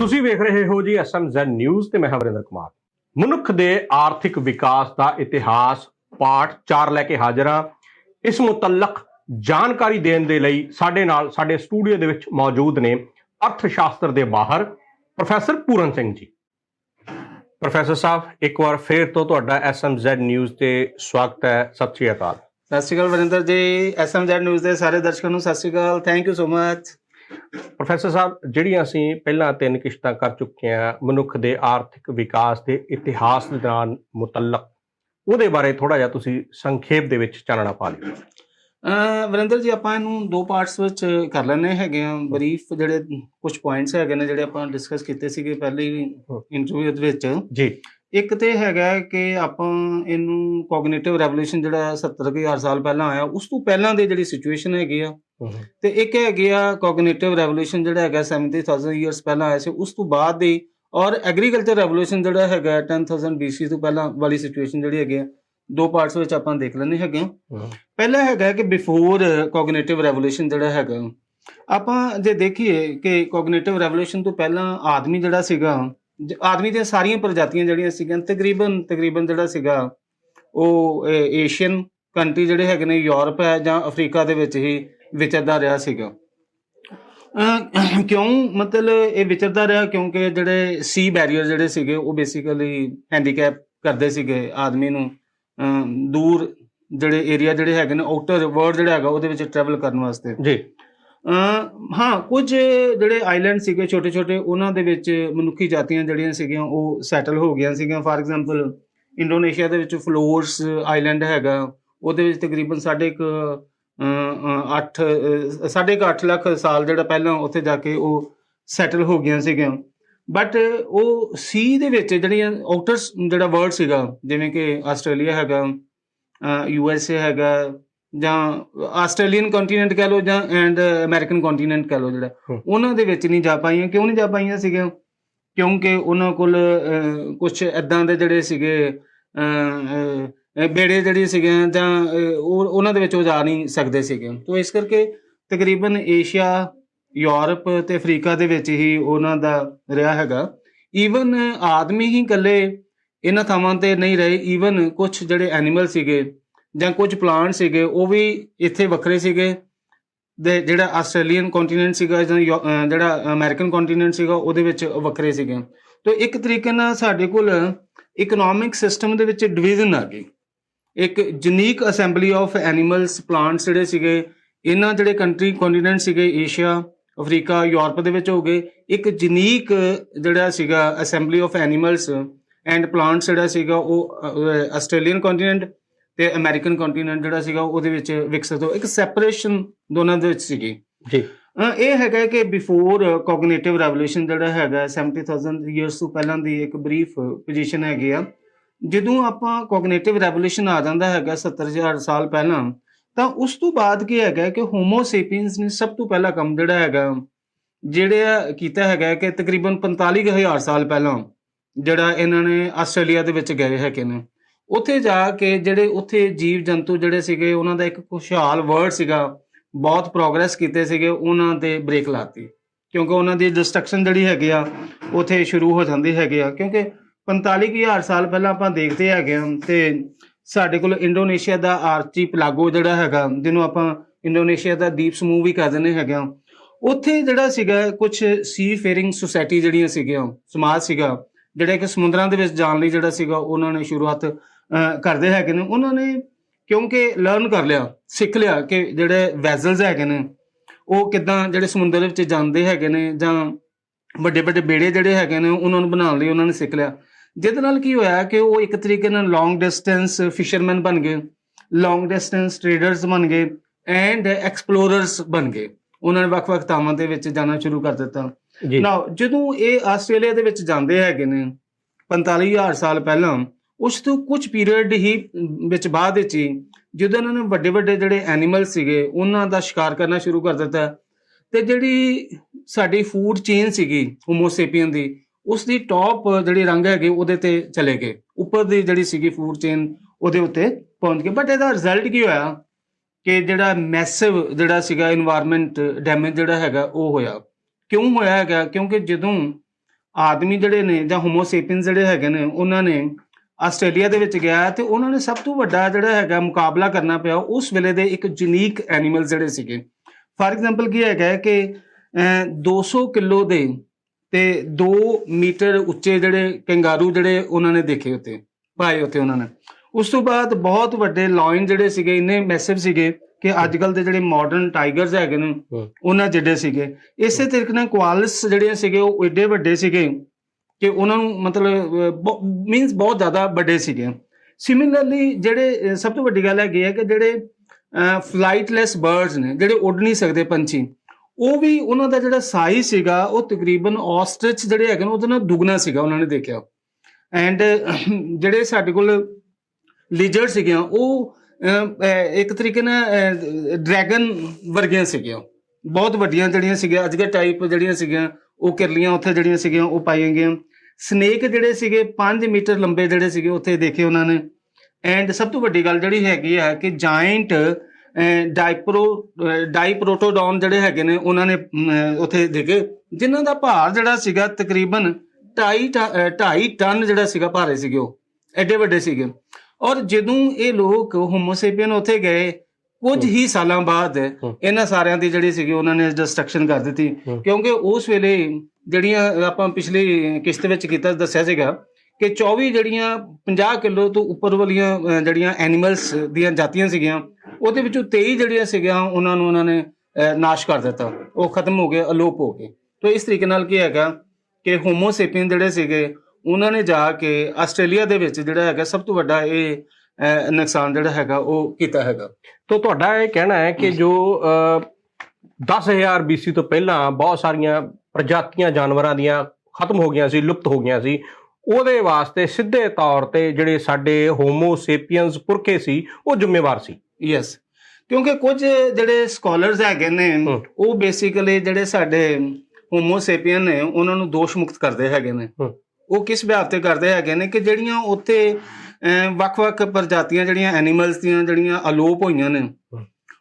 ਤੁਸੀਂ ਵੇਖ ਰਹੇ ਹੋ ਜੀ ਐਸਐਮਜ਼ੈਡ ਨਿਊਜ਼ ਤੇ ਮੈਂ ਹਾਂ ਵਰਿੰਦਰ ਕੁਮਾਰ। ਮਨੁੱਖ ਦੇ ਆਰਥਿਕ ਵਿਕਾਸ ਦਾ ਇਤਿਹਾਸ ਪਾਠ 4 ਲੈ ਕੇ ਹਾਜ਼ਰ ਹਾਂ। ਇਸ ਮੁਤਲਕ ਜਾਣਕਾਰੀ ਦੇਣ ਦੇ ਲਈ ਸਾਡੇ ਨਾਲ ਸਾਡੇ ਸਟੂਡੀਓ ਦੇ ਵਿੱਚ ਮੌਜੂਦ ਨੇ ਅਰਥ ਸ਼ਾਸਤਰ ਦੇ ਬਾਹਰ ਪ੍ਰੋਫੈਸਰ ਪੂਰਨ ਸਿੰਘ ਜੀ। ਪ੍ਰੋਫੈਸਰ ਸਾਹਿਬ, ਇੱਕ ਵਾਰ ਫੇਰ ਤੋਂ ਤੁਹਾਡਾ ਐਸਐਮਜ਼ੈਡ ਨਿਊਜ਼ ਤੇ ਸਵਾਗਤ ਹੈ। ਸਤਿ ਸ਼੍ਰੀ ਅਕਾਲ। ਸਤਿ ਸ਼੍ਰੀ ਅਕਾਲ ਵਰਿੰਦਰ ਜੀ। ਐਸਐਮਜ਼ੈਡ ਨਿਊਜ਼ ਦੇ ਸਾਰੇ ਦਰਸ਼ਕਾਂ ਨੂੰ ਸਤਿ ਸ਼੍ਰੀ ਅਕਾਲ। Thank you so much professor ਸਾਹਿਬ ਜਿਹੜੀਆਂ ਅਸੀਂ ਪਹਿਲਾਂ ਤਿੰਨ ਕਿਸ਼ਤਾਂ ਕਰ ਚੁੱਕੇ ਹਾਂ ਮਨੁੱਖ ਦੇ ਆਰਥਿਕ ਵਿਕਾਸ ਦੇ ਇਤਿਹਾਸ ਦੇ ਨਾਲ ਮੁਤਲਕ ਉਹਦੇ ਬਾਰੇ ਥੋੜਾ ਜਿਹਾ ਤੁਸੀਂ ਸੰਖੇਪ ਦੇ ਵਿੱਚ ਚਾਨਣਾ ਪਾ ਲਿਓ। ਵਰਿੰਦਰ ਜੀ ਆਪਾਂ ਇਹਨੂੰ ਦੋ ਪਾਰਟਸ ਵਿੱਚ ਕਰ ਲੈਣੇ ਹੈਗੇ ਆ ਬਰੀਫ ਜਿਹੜੇ ਕੁਝ ਪੁਆਇੰਟਸ ਹੈਗੇ ਨੇ ਜਿਹੜੇ ਆਪਾਂ ਡਿਸਕਸ ਕੀਤੇ ਸੀਗੇ ਪਹਿਲੀ ਇੰਟਰਵਿਊ ਦੇ ਵਿੱਚ। ਜੀ। ਇੱਕ ਤੇ ਹੈਗਾ ਕਿ ਆਪਾਂ ਇਹਨੂੰ ਕੋਗਨੀਟਿਵ ਰੈਵੋਲੂਸ਼ਨ ਜਿਹੜਾ 70000 ਸਾਲ ਪਹਿਲਾਂ ਆਇਆ ਉਸ ਤੋਂ ਪਹਿਲਾਂ ਦੀ ਜਿਹੜੀ ਸਿਚੁਏਸ਼ਨ ਹੈਗੀ ਆ ਤੇ ਇੱਕ ਹੈਗੀ ਆ ਕੋਗਨੀਟਿਵ ਰੈਵੋਲੂਸ਼ਨ ਜਿਹੜਾ ਹੈਗਾ 70000 ਇਅਰਸ ਪਹਿਲਾਂ ਆਇਆ ਸੀ ਉਸ ਤੋਂ ਬਾਅਦ ਦੀ ਔਰ ਐਗਰੀਕਲਚਰ ਰੈਵੋਲੂਸ਼ਨ ਜਿਹੜਾ ਹੈਗਾ 10000 BC ਤੋਂ ਪਹਿਲਾਂ ਵਾਲੀ ਸਿਚੁਏਸ਼ਨ ਜਿਹੜੀ ਹੈਗੀ ਆ ਦੋ ਪਾਰਟਸ ਵਿੱਚ ਆਪਾਂ ਦੇਖ ਲੈਣੇ ਹੈਗੇ ਪਹਿਲਾ ਹੈਗਾ ਕਿ ਬਿਫੋਰ ਕੋਗਨੀਟਿਵ ਰੈਵੋਲੂਸ਼ਨ ਜਿਹੜਾ ਹੈਗਾ ਆਪਾਂ ਜੇ ਦੇਖੀਏ ਕਿ ਕੋਗਨੀਟਿਵ ਰੈਵੋਲੂਸ਼ਨ ਤੋਂ ਪਹਿਲਾਂ ਆਦਮੀ ਜਿਹੜਾ ਸੀਗਾ ਆਦਮੀ ਦੀਆਂ ਸਾਰੀਆਂ ਪ੍ਰਜਾਤੀਆਂ ਜਿਹੜੀਆਂ ਸੀਗੀਆਂ ਤਕਰੀਬਨ ਤਕਰੀਬਨ ਜਿਹੜਾ ਸੀਗਾ ਉਹ ਏਸ਼ੀਅਨ ਕੰਟਰੀ ਜਿਹੜੇ ਹੈਗੇ ਨੇ ਯੂਰਪ ਹੈ ਜਾਂ ਅਫਰੀਕਾ ਦੇ ਵਿੱਚ ਹੀ ਵਿਚਰਦਾ ਰਿਹਾ ਸੀਗਾ? ਅਹ ਕਿਉਂ? ਮਤਲਬ ਇਹ ਵਿਚਰਦਾ ਰਿਹਾ ਕਿਉਂਕਿ ਜਿਹੜੇ ਸੀ ਬੈਰੀਅਰ ਜਿਹੜੇ ਸੀਗੇ ਉਹ ਬੇਸਿਕਲੀ ਹੈਂਡੀਕੈਪ ਕਰਦੇ ਸੀਗੇ ਆਦਮੀ ਨੂੰ। ਅਹ ਦੂਰ ਜਿਹੜੇ ਏਰੀਆ ਜਿਹੜੇ ਹੈਗੇ ਨੇ ਆਊਟਰ ਵਰਲਡ ਜਿਹੜਾ ਹੈਗਾ ਉਹਦੇ ਵਿੱਚ ਟਰੈਵਲ ਕਰਨ ਵਾਸਤੇ। ਜੀ। ਅਹ ਹਾਂ ਕੁਝ ਜਿਹੜੇ ਆਈਲੈਂਡ ਸੀਗੇ ਛੋਟੇ ਛੋਟੇ ਉਹਨਾਂ ਦੇ ਵਿੱਚ ਮਨੁੱਖੀ ਜਾਤੀਆਂ ਜਿਹੜੀਆਂ ਸੀਗੀਆਂ ਉਹ ਸੈਟਲ ਹੋ ਗਈਆਂ ਸੀਗੀਆਂ। ਫਾਰ ਐਗਜ਼ਾਮਪਲ ਇੰਡੋਨੇਸ਼ੀਆ ਦੇ ਵਿੱਚ ਫਲੋਰਸ ਆਈਲੈਂਡ ਹੈਗਾ ਉਹਦੇ ਵਿੱਚ ਤਕਰੀਬਨ ਸਾਢੇ ਇੱਕ 8 ਸਾਢੇ ਕੁ ਅੱਠ ਲੱਖ ਸਾਲ ਜਿਹੜਾ ਪਹਿਲਾਂ ਉੱਥੇ ਜਾ ਕੇ ਉਹ ਸੈਟਲ ਹੋ ਗਈਆਂ ਸੀਗੀਆਂ। ਬਟ ਉਹ ਸੀ ਦੇ ਵਿੱਚ ਜਿਹੜੀਆਂ ਆਊਟਰ ਜਿਹੜਾ ਵਰਲਡ ਸੀਗਾ ਜਿਵੇਂ ਕਿ ਆਸਟ੍ਰੇਲੀਆ ਹੈਗਾ ਯੂ ਐਸ ਏ ਹੈਗਾ ਜਾਂ ਆਸਟ੍ਰੇਲੀਅਨ ਕੰਟੀਨੈਂਟ ਕਹ ਲਓ ਜਾਂ ਐਂਡ ਅਮਰੀਕਨ ਕੰਟੀਨੈਂਟ ਕਹ ਲਓ ਜਿਹੜਾ। ਉਹਨਾਂ ਦੇ ਵਿੱਚ ਨਹੀਂ ਜਾ ਪਾਈਆਂ। ਕਿਉਂ ਨਹੀਂ ਜਾ ਪਾਈਆਂ ਸੀਗੀਆਂ? ਕਿਉਂਕਿ ਉਹਨਾਂ ਕੋਲ ਕੁਝ ਐਦਾਂ ਦੇ ਜਿਹੜੇ ਸੀਗੇ ਬੇੜੇ ਜਿਹੜੇ ਸੀਗੇ ਜਾਂ ਉਹ, ਉਹਨਾਂ ਦੇ ਵਿੱਚ ਉਹ ਜਾ ਨਹੀਂ ਸਕਦੇ ਸੀਗੇ। ਤੋਂ ਇਸ ਕਰਕੇ ਤਕਰੀਬਨ ਏਸ਼ੀਆ, ਯੂਰਪ ਤੇ ਅਫਰੀਕਾ ਦੇ ਵਿੱਚ ਹੀ ਉਹਨਾਂ ਦਾ ਰਿਹਾ ਹੈਗਾ। ਈਵਨ ਆਦਮੀ ਹੀ ਇਕੱਲੇ ਇਹਨਾਂ ਥਾਵਾਂ ਤੇ ਨਹੀਂ ਰਹੇ। ਈਵਨ ਕੁਝ ਜਿਹੜੇ ਐਨੀਮਲ ਸੀਗੇ ਜਾਂ ਕੁਝ ਪਲਾਂਟ ਸੀਗੇ, ਉਹ ਵੀ ਇੱਥੇ ਵੱਖਰੇ ਸੀਗੇ। ਦੇ, ਜਿਹੜਾ ਆਸਟ੍ਰੇਲੀਅਨ ਕੰਟੀਨੈਂਟ ਸੀਗਾ ਜਾਂ ਯੂ- ਜਿਹੜਾ ਅਮਰੀਕਨ ਕੰਟੀਨੈਂਟ ਸੀਗਾ, ਉਹਦੇ ਵਿੱਚ ਵੱਖਰੇ ਸੀਗੇ। ਤੋਂ ਇੱਕ ਤਰੀਕੇ ਨਾਲ ਸਾਡੇ ਕੋਲ ਇਕਨੋਮਿਕ ਸਿਸਟਮ ਦੇ ਵਿੱਚ ਡਿਵੀਜ਼ਨ ਆ ਗਈ। ਇੱਕ unique assembly of animals plants ਜਿਹੜੇ ਸੀਗੇ ਇਹਨਾਂ ਜਿਹੜੇ ਕੰਟਰੀ ਕੰਟੀਨੈਂਟ ਸੀਗੇ ਏਸ਼ੀਆ ਅਫਰੀਕਾ ਯੂਰਪ ਦੇ ਵਿੱਚ ਹੋ ਗਏ। ਇੱਕ ਯੂਨੀਕ ਜਿਹੜਾ ਸੀਗਾ assembly of animals and plants ਜਿਹੜਾ ਸੀਗਾ ਉਹ ਆਸਟ੍ਰੇਲੀਅਨ ਕੰਟੀਨੈਂਟ ਤੇ ਅਮਰੀਕਨ ਕੰਟੀਨੈਂਟ ਜਿਹੜਾ ਸੀਗਾ ਉਹਦੇ ਵਿੱਚ ਵਿਕਸਿਤ ਹੋ ਇੱਕ ਸੈਪਰੇਸ਼ਨ ਦੋਨਾਂ ਦੇ ਵਿੱਚ ਸੀਗੀ। ਜੀ। ਇਹ ਹੈਗਾ ਕਿ ਬਿਫੋਰ ਕੋਗਨੀਟਿਵ ਰੈਵੋਲੂਸ਼ਨ ਜਿਹੜਾ ਹੈਗਾ 70000 ਇਅਰਸ ਤੋਂ ਪਹਿਲਾਂ ਦੀ ਇੱਕ ਬਰੀਫ ਪੋਜੀਸ਼ਨ ਹੈਗੀ ਆ। ਜਦੋਂ ਆਪਾਂ ਕੋਗਨੀਟਿਵ ਰੈਵੋਲੂਸ਼ਨ ਆ ਜਾਂਦਾ ਹੈਗਾ 70000 ਸਾਲ ਪਹਿਲਾਂ, ਤਾਂ ਉਸ ਤੋਂ ਬਾਅਦ ਕੀ ਹੈਗਾ ਕਿ ਹੋਮੋ ਸੇਪੀਅਨਸ ਨੇ ਸਭ ਤੋਂ ਪਹਿਲਾ ਕੰਮ ਜਿਹੜਾ ਹੈਗਾ, ਜਿਹੜਾ ਕੀਤਾ ਹੈਗਾ ਕਿ ਤਕਰੀਬਨ 45000 ਸਾਲ ਪਹਿਲਾਂ, ਜਿਹੜਾ ਇਹਨਾਂ ਨੇ ਆਸਟ੍ਰੇਲੀਆ ਦੇ ਵਿੱਚ ਗਏ ਹੈਗੇ ਨੇ। ਉੱਥੇ ਜਾ ਕੇ ਜਿਹੜੇ ਉੱਥੇ ਜੀਵ ਜੰਤੂ ਜਿਹੜੇ ਸੀਗੇ, ਉਹਨਾਂ ਦਾ ਇੱਕ ਖੁਸ਼ਹਾਲ ਵਰਡ ਸੀਗਾ, ਬਹੁਤ ਪ੍ਰੋਗਰੈਸ ਕੀਤੇ ਸੀਗੇ, ਉਹਨਾਂ ਤੇ ਬ੍ਰੇਕ ਲਾਤੀ। ਕਿਉਂਕਿ ਉਹਨਾਂ ਦੀ ਡਿਸਟਰਕਸ਼ਨ ਜਿਹੜੀ ਹੈਗੀ ਆ, ਉੱਥੇ ਸ਼ੁਰੂ ਹੋ ਜਾਂਦੀ ਹੈਗੀ ਆ, ਕਿਉਂਕਿ 45000 ਸਾਲ ਪਹਿਲਾਂ ਆਪਾਂ ਦੇਖਦੇ ਹੈਗੇ ਹਾਂ ਤੇ ਸਾਡੇ ਕੋਲ ਇੰਡੋਨੇਸ਼ੀਆ ਦਾ ਆਰਚੀ ਪਲਾਗੋ ਜਿਹੜਾ ਹੈਗਾ, ਜਿਹਨੂੰ ਆਪਾਂ ਇੰਡੋਨੇਸ਼ੀਆ ਦਾ ਦੀਪ ਸਮੂਹ ਵੀ ਕਹਿ ਦਿੰਦੇ ਹੈਗੇ ਹਾਂ, ਉੱਥੇ ਜਿਹੜਾ ਸੀਗਾ ਕੁਝ ਸੀ ਫੇਰਿੰਗ ਸੁਸਾਇਟੀ ਜਿਹੜੀਆਂ ਸੀਗੀਆਂ, ਸਮਾਜ ਸੀਗਾ, ਜਿਹੜੇ ਕਿ ਸਮੁੰਦਰਾਂ ਦੇ ਵਿੱਚ ਜਾਣ ਲਈ ਜਿਹੜਾ ਸੀਗਾ, ਉਹਨਾਂ ਨੇ ਸ਼ੁਰੂਆਤ ਕਰਦੇ ਹੈਗੇ ਨੇ। ਉਹਨਾਂ ਨੇ ਕਿਉਂਕਿ ਲਰਨ ਕਰ ਲਿਆ, ਸਿੱਖ ਲਿਆ ਕਿ ਜਿਹੜੇ ਵੈਜ਼ਲਸ ਹੈਗੇ ਨੇ, ਉਹ ਕਿਦਾਂ ਜਿਹੜੇ ਸਮੁੰਦਰ ਵਿੱਚ ਜਾਂਦੇ ਹੈਗੇ ਨੇ ਜਾਂ ਵੱਡੇ ਵੱਡੇ ਬੇੜੇ ਜਿਹੜੇ ਹੈਗੇ ਨੇ, ਉਹਨਾਂ ਨੂੰ ਬਣਾਉਣ ਲਈ ਉਹਨਾਂ ਨੇ ਸਿੱਖ ਲਿਆ। ਜਿਹਦੇ ਨਾਲ ਕੀ ਹੋਇਆ ਕਿ ਉਹ ਇੱਕ ਤਰੀਕੇ ਨਾਲ ਲੌਂਗ ਡਿਸਟੈਂਸ ਫਿਸ਼ਰਮੈਨ ਬਣ ਗਏ ਲੌਂਗ ਡਿਸਟੈਂਸ ਟ੍ਰੇਡਰਸ ਬਣ ਗਏ ਐਂਡ ਐਕਸਪਲੋਰਰਸ ਬਣ ਗਏ। ਉਹਨਾਂ ਨੇ ਵੱਖ-ਵੱਖ ਥਾਵਾਂ ਦੇ ਵਿੱਚ ਜਾਣਾ ਸ਼ੁਰੂ ਕਰ ਦਿੱਤਾ। ਨਾ ਜਦੋਂ ਇਹ ਆਸਟ੍ਰੇਲੀਆ ਦੇ ਵਿੱਚ ਜਾਂਦੇ ਹੈਗੇ ਨੇ 45000 ਸਾਲ ਪਹਿਲਾਂ ਉਸ ਤੋਂ ਕੁਝ ਪੀਰੀਅਡ ਹੀ ਵਿੱਚ ਬਾਅਦ ਵਿੱਚ ਹੀ ਜਦੋਂ ਇਹਨਾਂ ਨੇ ਵੱਡੇ ਵੱਡੇ ਜਿਹੜੇ ਐਨੀਮਲ ਸੀਗੇ ਉਹਨਾਂ ਦਾ ਸ਼ਿਕਾਰ ਕਰਨਾ ਸ਼ੁਰੂ ਕਰ ਦਿੱਤਾ। ਤੇ ਜਿਹੜੀ ਸਾਡੀ ਫੂਡ ਚੇਨ ਸੀਗੀ ਹੋਮੋਸੇਪੀਅਨ ਦੀ ਉਸ ਦੀ ਟੌਪ ਜਿਹੜੀ ਰੰਗ ਹੈਗੇ, ਉਹਦੇ ਤੇ ਚਲੇ ਗਏ। ਉੱਪਰ ਦੀ ਜਿਹੜੀ ਸੀਗੀ ਫੂਡ ਚੇਨ ਉਹਦੇ ਉੱਤੇ ਪਹੁੰਚ ਗਏ। ਬਟ ਇਹਦਾ ਰਿਜ਼ਲਟ ਕੀ ਹੋਇਆ ਕਿ ਜਿਹੜਾ ਮੈਸਿਵ ਜਿਹੜਾ ਸੀਗਾ এনवायरमेंट ਡੈਮੇਜ ਜਿਹੜਾ ਹੈਗਾ, ਉਹ ਹੋਇਆ। ਕਿਉਂ ਹੋਇਆ ਹੈਗਾ? ਕਿਉਂਕਿ ਜਦੋਂ ਆਦਮੀ ਜਿਹੜੇ ਨੇ ਜਾਂ ਹੋਮੋਸੇਪੀਅਨ ਜਿਹੜੇ ਹੈਗੇ ਨੇ, ਉਹਨਾਂ ਨੇ ਆਸਟ੍ਰੇਲੀਆ ਦੇ ਵਿੱਚ ਗਿਆ ਤੇ ਉਹਨਾਂ ਨੇ ਸਭ ਤੋਂ ਵੱਡਾ ਜਿਹੜਾ ਹੈਗਾ ਮੁਕਾਬਲਾ ਕਰਨਾ ਪਿਆ, ਉਸ ਵੇਲੇ ਦੇ ਇੱਕ ਯੂਨੀਕ ਐਨੀਮਲ ਜਿਹੜੇ ਸੀਗੇ। ਫਾਰ ਐਗਜ਼ਾਮਪਲ ਕੀ ਹੈਗਾ ਕਿ 200 ਕਿਲੋ ਦੇ ਤੇ 2 ਮੀਟਰ ਉੱਚੇ ਜਿਹੜੇ ਕੰਗਾਰੂ ਜਿਹੜੇ ਉਹਨਾਂ ਨੇ ਦੇਖੇ ਉੱਤੇ ਪਾਏ ਉੱਤੇ ਉਹਨਾਂ ਨੇ। ਉਸ ਤੋਂ ਬਾਅਦ ਬਹੁਤ ਵੱਡੇ ਲਾਇਨ ਜਿਹੜੇ ਸੀਗੇ ਇੰਨੇ ਮੈਸਿਵ ਸੀਗੇ ਕਿ ਅੱਜ ਕੱਲ ਦੇ ਜਿਹੜੇ ਮਾਡਰਨ ਟਾਈਗਰਸ ਹੈਗੇ ਨੇ। ਉਹਨਾਂ ਜਿਹੜੇ ਸੀਗੇ। ਇਸੇ ਤਰੀਕੇ ਨਾਲ ਕੁਆਲਸ ਜਿਹੜੇ ਸੀਗੇ ਉਹ ਏਡੇ ਵੱਡੇ ਸੀਗੇ ਕਿ ਉਹਨਾਂ ਨੂੰ ਮਤਲਬ ਮੀਨਸ ਬਹੁਤ ਜ਼ਿਆਦਾ ਵੱਡੇ ਸੀਗੇ। ਸਿਮਿਲਰਲੀ ਜਿਹੜੇ ਸਭ ਤੋਂ ਵੱਡੀ ਗੱਲ ਹੈਗੀ ਹੈ ਕਿ ਜਿਹੜੇ ਫਲਾਈਟਲੈਸ ਬਰਡਸ ਨੇ ਜਿਹੜੇ ਉੱਡ ਨਹੀਂ ਸਕਦੇ ਪੰਛੀ ਉਹ ਵੀ ਉਹਨਾਂ ਦਾ ਜਿਹੜਾ ਸਾਈਜ਼ ਸੀਗਾ, ਉਹ ਤਕਰੀਬਨ ਆਸਟ੍ਰਿਚ ਜਿਹੜੇ ਹੈਗੇ ਨੇ, ਉਹਦੇ ਨਾਲ ਦੁੱਗਣਾ ਸੀਗਾ ਉਹਨਾਂ ਨੇ ਦੇਖਿਆ। ਐਂਡ ਜਿਹੜੇ ਸਾਡੇ ਕੋਲ ਲੀਜਰ ਸੀਗੀਆਂ, ਉਹ ਇੱਕ ਤਰੀਕੇ ਨਾਲ ਡਰੈਗਨ ਵਰਗੀਆਂ ਸੀਗੀਆਂ। ਬਹੁਤ ਵੱਡੀਆਂ ਜਿਹੜੀਆਂ ਸੀਗੀਆਂ, ਅੱਜ ਦੇ ਟਾਈਪ ਜਿਹੜੀਆਂ ਸੀਗੀਆਂ, ਉਹ ਕਿਰਲੀਆਂ ਉੱਥੇ ਜਿਹੜੀਆਂ ਸੀਗੀਆਂ, ਉਹ ਪਾਈਆਂ ਗਈਆਂ। ਸਨੇਕ ਜਿਹੜੇ ਸੀਗੇ 5 ਮੀਟਰ ਲੰਬੇ ਜਿਹੜੇ ਸੀਗੇ, ਉੱਥੇ ਦੇਖੇ ਉਹਨਾਂ ਨੇ। ਐਂਡ ਸਭ ਤੋਂ ਵੱਡੀ ਗੱਲ ਜਿਹੜੀ ਹੈਗੀ ਆ ਕਿ ਜਾਇੰਟ ਡਾਈਪਰੋ ਡਾਈਪਰੋਟੋਡੌਨ ਜਿਹੜੇ ਹੈਗੇ ਨੇ ਉਹਨਾਂ ਨੇ ਉੱਥੇ ਦੇਖੇ। ਜਿਨ੍ਹਾਂ ਦਾ ਭਾਰ ਜਿਹੜਾ ਸੀਗਾ ਤਕਰੀਬਨ 2.5 2.5 ਟਨ ਜਿਹੜਾ ਸੀਗਾ ਭਾਰੇ ਸੀਗੇ ਉਹ। ਐਡੇ ਵੱਡੇ ਸੀਗੇ। ਔਰ ਜਦੋਂ ਇਹ ਲੋਕ ਹੋਮੋਸੇਪੀਅਨ ਉੱਥੇ ਗਏ ਕੁਝ ਹੀ। ਸਾਲਾਂ ਬਾਅਦ। ਇਹਨਾਂ ਸਾਰਿਆਂ ਦੀ ਜਿਹੜੀ ਸੀਗੀ ਉਹਨਾਂ ਨੇ ਡਿਸਟਰਕਸ਼ਨ ਕਰ ਦਿੱਤੀ। ਕਿਉਂਕਿ ਉਸ ਵੇਲੇ ਜਿਹੜੀਆਂ ਆਪਾਂ ਪਿਛਲੀ ਕਿਸ਼ਤ ਵਿੱਚ ਕੀਤਾ ਦੱਸਿਆ ਸੀਗਾ ਕਿ 24 ਜਿਹੜੀਆਂ 50 ਕਿਲੋ ਤੋਂ ਉੱਪਰ ਵਾਲੀਆਂ ਜਿਹੜੀਆਂ ਐਨੀਮਲਸ ਦੀਆਂ ਜਾਤੀਆਂ ਸੀਗੀਆਂ ਉਹਦੇ ਵਿੱਚੋਂ 23 ਜਿਹੜੀਆਂ ਸੀਗੀਆਂ ਉਹਨਾਂ ਨੂੰ ਉਹਨਾਂ ਨੇ ਨਾਸ਼ ਕਰ ਦਿੱਤਾ। ਉਹ ਖਤਮ ਹੋ ਗਏ ਅਲੋਪ ਹੋ ਗਏ। ਤੋਂ ਇਸ ਤਰੀਕੇ ਨਾਲ ਕੀ ਹੈਗਾ ਕਿ ਹੋਮੋਸੇਪੀਅਨ ਜਿਹੜੇ ਸੀਗੇ ਉਹਨਾਂ ਨੇ ਜਾ ਕੇ ਆਸਟ੍ਰੇਲੀਆ ਦੇ ਵਿੱਚ ਜਿਹੜਾ ਹੈਗਾ ਸਭ ਤੋਂ ਵੱਡਾ ਇਹ ਨੁਕਸਾਨ ਜਿਹੜਾ ਹੈਗਾ ਉਹ ਕੀਤਾ ਹੈਗਾ। ਤੋ ਤੁਹਾਡਾ ਇਹ ਕਹਿਣਾ ਹੈ ਕਿ ਜੋ ਅ, 10000 BC ਤੋਂ ਪਹਿਲਾਂ ਬਹੁਤ ਸਾਰੀਆਂ ਪ੍ਰਜਾਤੀਆਂ ਜਾਨਵਰਾਂ ਦੀਆਂ ਖਤਮ ਹੋ ਗਈਆਂ ਸੀ ਲੁਪਤ ਹੋ ਗਈਆਂ ਸੀ ਉਹਦੇ ਵਾਸਤੇ ਸਿੱਧੇ ਤੌਰ ਤੇ ਜਿਹੜੇ ਸਾਡੇ ਹੋਮੋ ਸੇਪੀਅਨਸ ਪੁਰਖੇ ਸੀ ਉਹ ਜ਼ਿੰਮੇਵਾਰ ਸੀ। ਯੈਸ ਕਿਉਂਕਿ ਕੁਝ ਜਿਹੜੇ ਸਕਾਲਰਸ ਹੈਗੇ ਨੇ ਹਮ। ਉਹ ਬੇਸਿਕਲੀ ਜਿਹੜੇ ਸਾਡੇ ਹੋਮੋਸੇਪੀਅਨ ਨੇ ਉਹਨਾਂ ਨੂੰ ਦੋਸ਼ ਮੁਕਤ ਕਰਦੇ ਹੈਗੇ ਨੇ ਹਮ। ਉਹ ਕਿਸ ਬਿਹਾਫ ਤੇ ਕਰਦੇ ਹੈਗੇ ਨੇ ਕਿ ਜਿਹੜੀਆਂ ਉੱਥੇ ਵੱਖ-ਵੱਖ ਪ੍ਰਜਾਤੀਆਂ ਜਿਹੜੀਆਂ ਐਨੀਮਲਸ ਦੀਆਂ ਜਿਹੜੀਆਂ ਅਲੋਪ ਹੋਈਆਂ ਨੇ